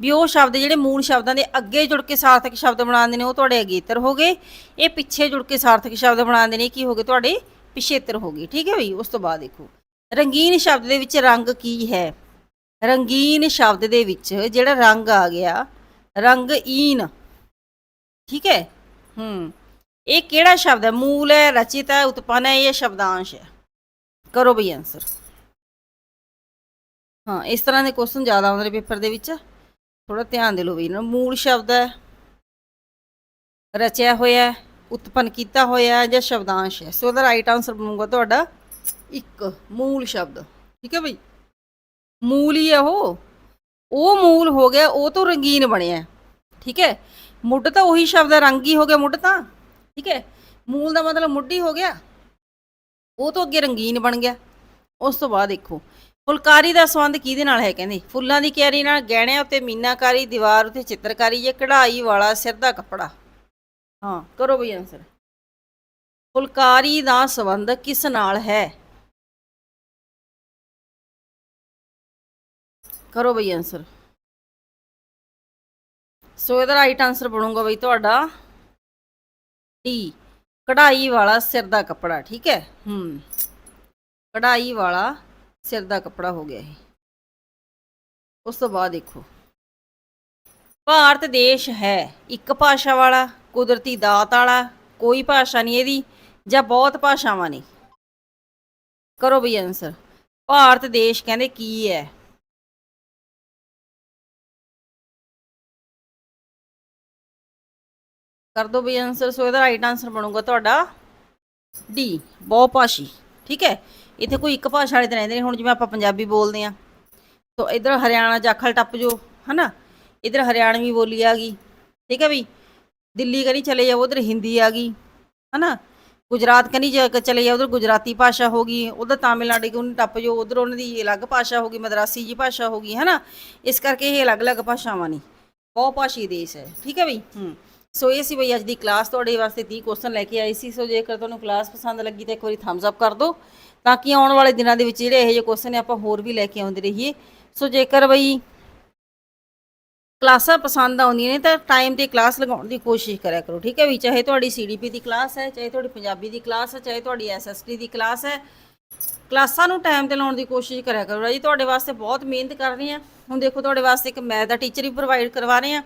ਵੀ ਉਹ ਸ਼ਬਦ ਜਿਹੜੇ ਮੂਲ ਸ਼ਬਦਾਂ ਦੇ ਅੱਗੇ ਜੁੜ ਕੇ ਸਾਰਥਕ ਸ਼ਬਦ ਬਣਾਉਂਦੇ ਨੇ, ਉਹ ਤੁਹਾਡੇ ਅਗੇਤਰ ਹੋ ਗਏ। ਇਹ ਪਿੱਛੇ ਜੁੜ ਕੇ ਸਾਰਥਕ ਸ਼ਬਦ ਬਣਾਉਂਦੇ ਨੇ, ਕੀ ਹੋ ਗਏ? ਤੁਹਾਡੇ ਪਿਛੇਤਰ ਹੋ ਗਏ, ਠੀਕ ਹੈ ਬਈ? ਉਸ ਤੋਂ ਬਾਅਦ ਦੇਖੋ। ਰੰਗੀਨ ਸ਼ਬਦ ਦੇ ਵਿੱਚ ਰੰਗ ਕੀ ਹੈ? ਰੰਗੀਨ ਸ਼ਬਦ ਦੇ ਵਿੱਚ ਜਿਹੜਾ ਰੰਗ ਆ ਗਿਆ ਰੰਗਹੀਨ ਠੀਕ ਹੈ? ਹੂੰ। ਇਹ ਕਿਹੜਾ ਸ਼ਬਦ ਹੈ? ਮੂਲ ਹੈ, ਰਚਿਤ ਹੈ, ਉਤਪੰਨ ਹੈ, ਇਹ ਸ਼ਬਦਾਂਸ਼ ਹੈ। ਕਰੋ ਬਈ ਆਨਸਰ ਹਾਂ, ਇਸ ਤਰ੍ਹਾਂ ਦੇ ਕੁਐਸਚਨ ਜ਼ਿਆਦਾ ਆਉਂਦੇ ਨੇ ਪੇਪਰ ਦੇ ਵਿੱਚ। ਥੋੜਾ ਧਿਆਨ ਦੇ ਲਓ ਵੀ ਇਹਨਾਂ ਨੂੰ। ਮੂਲ ਸ਼ਬਦ ਹੈ, ਰਚਿਆ ਹੋਇਆ ਉਤਪੰਨ ਕੀਤਾ ਹੋਇਆ ਜਾਂ ਸ਼ਬਦਾਂਸ਼ ਹੈ। ਸੋ ਉਹਦਾ ਰਾਈਟ ਆਨਸਰ ਬਣੂਗਾ ਤੁਹਾਡਾ ਇੱਕ, ਮੂਲ ਸ਼ਬਦ। ਠੀਕ ਹੈ ਬਈ? ਮੂਲ ਹੀ ਹੈ ਉਹ। ਉਹ ਮੂਲ ਹੋ ਗਿਆ, ਉਹ ਤੋਂ ਰੰਗੀਨ ਬਣਿਆ। ਠੀਕ ਹੈ? ਮੁੱਢ ਤਾਂ ਉਹੀ ਸ਼ਬਦ ਹੈ, ਰੰਗ ਹੋ ਗਿਆ ਮੁੱਢ ਤਾਂ। ਠੀਕ ਹੈ? ਮੂਲ ਦਾ ਮਤਲਬ ਮੁੱਢੀ ਹੋ ਗਿਆ। ਉਹ ਤੋਂ ਅੱਗੇ ਰੰਗੀਨ ਬਣ ਗਿਆ। ਉਸ ਤੋਂ ਬਾਅਦ ਦੇਖੋ, ਫੁਲਕਾਰੀ ਦਾ ਸੰਬੰਧ ਕਿਹਦੇ ਨਾਲ ਹੈ ਕਹਿੰਦੇ? ਫੁੱਲਾਂ ਦੀ ਕਿਆਰੀ ਨਾਲ, ਗਹਿਣਿਆਂ ਉੱਤੇ ਮੀਨਾਕਾਰੀ, ਦੀਵਾਰ ਉੱਤੇ ਚਿੱਤਰਕਾਰੀ ਜਾਂ ਕਢਾਈ ਵਾਲਾ ਸਿਰ ਦਾ ਕੱਪੜਾ। ਹਾਂ, ਕਰੋ ਬਈ ਆਨਸਰ ਫੁਲਕਾਰੀ ਦਾ ਸੰਬੰਧ ਕਿਸ ਨਾਲ ਹੈ? ਕਰੋ ਬਈ ਆਨਸਰ ਸੋ ਇਹਦਾ ਰਾਈਟ ਆਨਸਰ ਬਣੂਗਾ ਬਈ ਤੁਹਾਡਾ। ਡੀ ਕਢਾਈ ਵਾਲਾ ਸਿਰ ਦਾ ਕੱਪੜਾ, ਠੀਕ ਹੈ? ਹੂੰ। ਕਢਾਈ ਵਾਲਾ ਸਿਰ ਦਾ ਕੱਪੜਾ ਹੋ ਗਿਆ ਇਹ। ਉਸ ਤੋਂ ਬਾਅਦ ਦੇਖੋ। ਭਾਰਤ ਦੇਸ਼ ਹੈ, ਇੱਕ ਭਾਸ਼ਾ ਵਾਲਾ, ਕੁਦਰਤੀ ਦਾਤ ਵਾਲਾ, ਕੋਈ ਭਾਸ਼ਾ ਨਹੀਂ ਇਹਦੀ, ਜਾਂ ਬਹੁਤ ਭਾਸ਼ਾਵਾਂ ਨੇ। ਕਰੋ ਬਈ ਆਨਸਰ ਭਾਰਤ ਦੇਸ਼ ਕਹਿੰਦੇ ਕੀ ਹੈ? ਕਰ ਦੋ ਬਈ ਆਨਸਰ ਸੋ ਇਹਦਾ ਰਾਈਟ ਆਨਸਰ ਬਣੂਗਾ ਤੁਹਾਡਾ ਡੀ ਬਹੁਭਾਸ਼ੀ ਠੀਕ ਹੈ? ਇੱਥੇ ਕੋਈ ਇੱਕ ਭਾਸ਼ਾ ਵਾਲੇ ਤਾਂ ਰਹਿੰਦੇ ਨੇ ਹੁਣ ਜਿਵੇਂ ਆਪਾਂ ਪੰਜਾਬੀ ਬੋਲਦੇ ਆ ਸੋ ਇਧਰ ਹਰਿਆਣਾ ਜਾਖਲ ਟੱਪ ਜੋ ਹਨਾ? ਇਧਰ ਹਰਿਆਣਵੀ ਬੋਲੀ ਆ ਗਈ, ਠੀਕ ਹੈ ਬਈ? ਦਿੱਲੀ ਕਨੀ ਚਲੇ ਜਾਓ, ਉਧਰ ਹਿੰਦੀ ਆ ਗਈ, ਹਨਾ? ਗੁਜਰਾਤ ਕਨੀ ਜਾ ਚਲੇ ਜਾਓ, ਉਧਰ ਗੁਜਰਾਤੀ ਭਾਸ਼ਾ ਹੋ ਗਈ, ਉਧਰ ਤਾਮਿਲਨਾਡੂ ਕੋਲ ਟੱਪ ਜਾਓ, ਉਧਰ ਉਹਨਾਂ ਦੀ ਅਲੱਗ ਭਾਸ਼ਾ ਹੋ ਗਈ, ਮਦਰਾਸੀ ਜੀ ਭਾਸ਼ਾ ਹੋ ਗਈ, ਹਨਾ? ਇਸ ਕਰਕੇ ਇਹ ਅਲੱਗ-ਅਲੱਗ ਭਾਸ਼ਾਵਾਂ ਨੇ। ਬਹੁ ਭਾਸ਼ੀ ਦੇਸ਼ ਹੈ, ਠੀਕ ਹੈ ਬਈ? ਹੂੰ। ਸੋ ਇਹ ਸੀ ਬਈ ਅੱਜ ਦੀ ਕਲਾਸ ਤੁਹਾਡੇ ਵਾਸਤੇ 30 ਕੁਐਸਚਨ ਲੈ ਕੇ ਆਈ ਸੀ। ਸੋ ਜੇਕਰ ਤੁਹਾਨੂੰ ਕਲਾਸ ਪਸੰਦ ਲੱਗੀ ਤਾਂ ਇੱਕ ਵਾਰੀ ਥੰਬਸ ਅਪ ਕਰ ਦਿਓ, ਤਾਂ ਕਿ ਆਉਣ ਵਾਲੇ ਦਿਨਾਂ ਦੇ ਵਿੱਚ ਜਿਹੜੇ ਇਹੋ ਜਿਹੇ ਕੁਐਸਚਨ ਨੇ ਆਪਾਂ ਹੋਰ ਵੀ ਲੈ ਕੇ ਆਉਂਦੇ ਰਹੀਏ। ਸੋ ਜੇਕਰ ਬਈ ਕਲਾਸਾਂ ਪਸੰਦ ਆਉਂਦੀਆਂ ਨੇ ਤਾਂ ਟਾਈਮ ਤੇ ਕਲਾਸ ਲਗਾਉਣ ਦੀ ਕੋਸ਼ਿਸ਼ ਕਰਿਆ ਕਰੋ, ਠੀਕ ਹੈ ਵੀ ਚਾਹੇ ਤੁਹਾਡੀ ਸੀਡੀਪੀ ਦੀ ਕਲਾਸ ਹੈ, ਚਾਹੇ ਤੁਹਾਡੀ ਪੰਜਾਬੀ ਦੀ ਕਲਾਸ ਹੈ, ਚਾਹੇ ਤੁਹਾਡੀ ਐਸਐਸਟੀ ਦੀ ਕਲਾਸ ਹੈ ਕਲਾਸਾਂ ਨੂੰ ਟਾਈਮ ਤੇ ਲਾਉਣ ਦੀ ਕੋਸ਼ਿਸ਼ ਕਰਿਆ ਕਰੋ। ਰਾਜੀ, ਤੁਹਾਡੇ ਵਾਸਤੇ ਬਹੁਤ ਮਿਹਨਤ ਕਰ ਰਹੇ ਆ ਹੁਣ ਦੇਖੋ, ਤੁਹਾਡੇ ਵਾਸਤੇ ਇੱਕ ਮੈਥ ਦਾ ਟੀਚਰ ਵੀ ਪ੍ਰੋਵਾਈਡ ਕਰਵਾ ਰਹੇ ਆ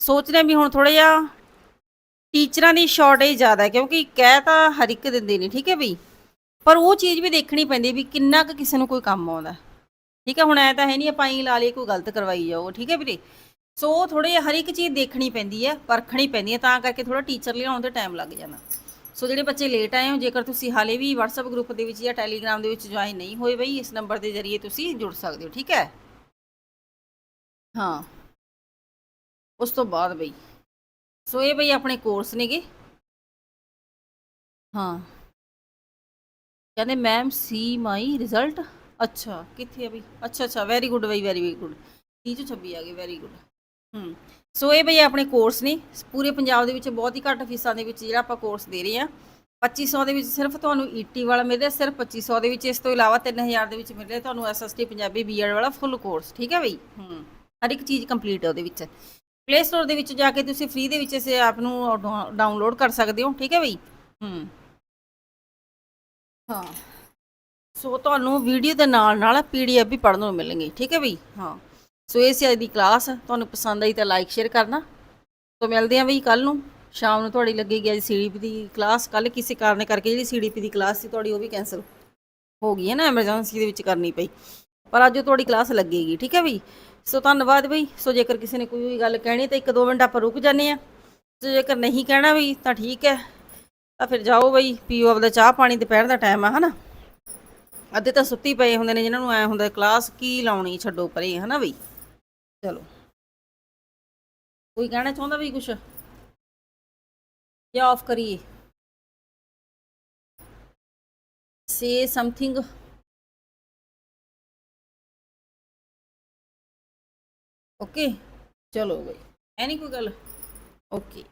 ਸੋਚ ਰਹੇ ਵੀ ਹੁਣ ਥੋੜਾ ਜਿਹਾ ਟੀਚਰਾਂ ਦੀ ਸ਼ਾਰਟੇਜ ਜ਼ਿਆਦਾ ਹੈ, ਕਿਉਂਕਿ ਕਹਿ ਤਾਂ ਹਰ ਇੱਕ ਦਿੰਦੇ ਨੇ, ਠੀਕ ਹੈ ਬਈ? ਪਰ ਉਹ ਚੀਜ਼ ਵੀ ਦੇਖਣੀ ਪੈਂਦੀ ਵੀ ਕਿੰਨਾ ਕੁ ਕਿਸੇ ਨੂੰ ਕੋਈ ਕੰਮ ਆਉਂਦਾ। ਠੀਕ ਹੈ, ਹੁਣ ਐ ਤਾਂ ਹੈ ਨਹੀਂ, ਆਪਾਂ ਹੀ ਲਾ ਲਈ ਕੋਈ ਗਲਤ ਕਰਵਾਈ ਜਾਓ, ਠੀਕ ਹੈ ਵੀਰੇ? ਸੋ ਥੋੜੇ ਹਰ ਇੱਕ ਚੀਜ਼ ਦੇਖਣੀ ਪੈਂਦੀ ਹੈ, ਪਰਖਣੀ ਪੈਂਦੀ ਹੈ, ਤਾਂ ਕਰਕੇ ਥੋੜਾ ਟੀਚਰ ਲਿਆਉਣ ਤੇ ਟਾਈਮ ਲੱਗ ਜਾਂਦਾ। ਸੋ ਜਿਹੜੇ ਬੱਚੇ ਲੇਟ ਆਏ ਹੋ, ਜੇਕਰ ਤੁਸੀਂ ਹਾਲੇ ਵੀ WhatsApp ਗਰੁੱਪ ਦੇ ਵਿੱਚ ਜਾਂ Telegram ਦੇ ਵਿੱਚ ਜੁਆਇਨ ਨਹੀਂ ਹੋਏ ਬਈ, ਇਸ ਨੰਬਰ ਦੇ ਜ਼ਰੀਏ ਤੁਸੀਂ ਜੁੜ ਸਕਦੇ ਹੋ, ਠੀਕ ਹੈ? ਹਾਂ। ਉਸ ਤੋਂ ਬਾਅਦ ਬਈ। ਸੋ ਇਹ ਬਈ ਆਪਣੇ ਕੋਰਸ ਨੇਗੇ। ਹਾਂ। ਕਹਿੰਦੇ ਮੈਮ ਸੀ ਮਾਈ ਰਿਜ਼ਲਟ ਅੱਛਾ, ਕਿੱਥੇ ਆ ਬਈ? ਅੱਛਾ ਅੱਛਾ ਵੈਰੀ ਗੁੱਡ ਬਈ ਵੈਰੀ ਗੁੱਡ 30 ਚੋਂ 26 ਆ ਗਏ ਵੈਰੀ ਗੁੱਡ ਹੂੰ। ਸੋ ਇਹ ਬਈ ਆਪਣੇ ਕੋਰਸ ਨੇ। ਪੂਰੇ ਪੰਜਾਬ ਦੇ ਵਿੱਚ ਬਹੁਤ ਹੀ ਘੱਟ ਫੀਸਾਂ ਦੇ ਵਿੱਚ ਜਿਹੜਾ ਆਪਾਂ ਕੋਰਸ ਦੇ ਰਹੇ ਆ 2500 ਦੇ ਵਿੱਚ ਸਿਰਫ ਤੁਹਾਨੂੰ ਈਟੀ ਵਾਲਾ ਮਿਲ ਰਿਹਾ, ਸਿਰਫ 2500 ਦੇ ਵਿੱਚ ਇਸ ਤੋਂ ਇਲਾਵਾ 3000 ਦੇ ਵਿੱਚ ਮਿਲ ਰਿਹਾ ਤੁਹਾਨੂੰ ਐਸਐਸਟੀ ਪੰਜਾਬੀ ਬੀਐਡ ਵਾਲਾ ਫੁੱਲ ਕੋਰਸ ਠੀਕ ਹੈ ਬਈ? ਹੂੰ। ਹਰ ਇੱਕ ਚੀਜ਼ ਕੰਪਲੀਟ ਹੈ ਉਹਦੇ ਵਿੱਚ। ਪਲੇ ਸਟੋਰ ਦੇ ਵਿੱਚ ਜਾ ਕੇ ਤੁਸੀਂ ਫ੍ਰੀ ਦੇ ਵਿੱਚ ਇਸ ਐਪ ਨੂੰ ਡਾਊਨਲੋਡ ਕਰ ਸਕਦੇ ਹੋ ਠੀਕ ਹੈ ਬਈ? ਹੂੰ। ਹਾਂ। ਸੋ ਤੁਹਾਨੂੰ ਵੀਡੀਓ ਦੇ ਨਾਲ ਨਾਲ ਪੀਡੀਐਫ ਵੀ ਪੜ੍ਹਨ ਨੂੰ ਮਿਲਣਗੇ ਠੀਕ ਹੈ ਬਈ? ਹਾਂ। ਸੋ ਇਹ ਸੀ ਅੱਜ ਦੀ ਕਲਾਸ ਤੁਹਾਨੂੰ ਪਸੰਦ ਆਈ ਤਾਂ ਲਾਈਕ ਸ਼ੇਅਰ ਕਰਨਾ। ਸੋ ਮਿਲਦੇ ਆਂ ਬਈ ਕੱਲ ਨੂੰ। ਸ਼ਾਮ ਨੂੰ ਤੁਹਾਡੀ ਲੱਗੇਗੀ ਅੱਜ ਸੀਡੀਪੀ ਦੀ ਕਲਾਸ ਕੱਲ ਕਿਸੇ ਕਾਰਨ ਕਰਕੇ ਜਿਹੜੀ ਸੀਡੀਪੀ ਦੀ ਕਲਾਸ ਸੀ ਤੁਹਾਡੀ ਉਹ ਵੀ ਕੈਨਸਲ ਹੋ ਗਈ ਹੈ ਨਾ ਐਮਰਜੈਂਸੀ ਦੇ ਵਿੱਚ ਕਰਨੀ ਪਈ। ਪਰ ਅੱਜ ਉਹ ਤੁਹਾਡੀ ਕਲਾਸ ਲੱਗੇਗੀ, ਠੀਕ ਹੈ ਬਈ? ਸੋ ਧੰਨਵਾਦ ਬਈ। ਸੋ ਜੇਕਰ ਕਿਸੇ ਨੇ ਕੋਈ ਗੱਲ ਕਹਿਣੀ ਤਾਂ ਇੱਕ ਦੋ ਮਿੰਟ ਆਪਾਂ ਰੁਕ ਜਾਂਦੇ ਆ ਸੋ ਜੇਕਰ ਨਹੀਂ ਕਹਿਣਾ ਵੀ ਤਾਂ ਠੀਕ ਹੈ। ਤਾਂ ਫਿਰ ਜਾਓ ਬਈ, ਪੀਓ ਆਪਦਾ ਚਾਹ ਪਾਣੀ, ਦੁਪਹਿਰ ਦਾ ਟਾਈਮ ਆ, ਹਨਾ? ਅੱਧੇ ਤਾਂ ਸੁੱਤੀ ਪਏ ਹੁੰਦੇ ਨੇ ਜਿਨ੍ਹਾਂ ਨੂੰ ਐ ਹੁੰਦਾ, ਕਲਾਸ ਕੀ ਲਾਉਣੀ ਛੱਡੋ ਪਰੇ, ਹਨਾ ਬਈ? ਚਲੋ। ਕੋਈ ਕਹਿਣਾ ਚਾਹੁੰਦਾ ਵੀ ਕੁਛ? ਜਾਂ ਆਫ ਕਰੀਏ? ਸੇ ਸਮਥਿੰਗ ਓਕੇ ਚਲੋ ਬਈ। ਐਨੀ ਕੋਈ ਗੱਲ। ਓਕੇ।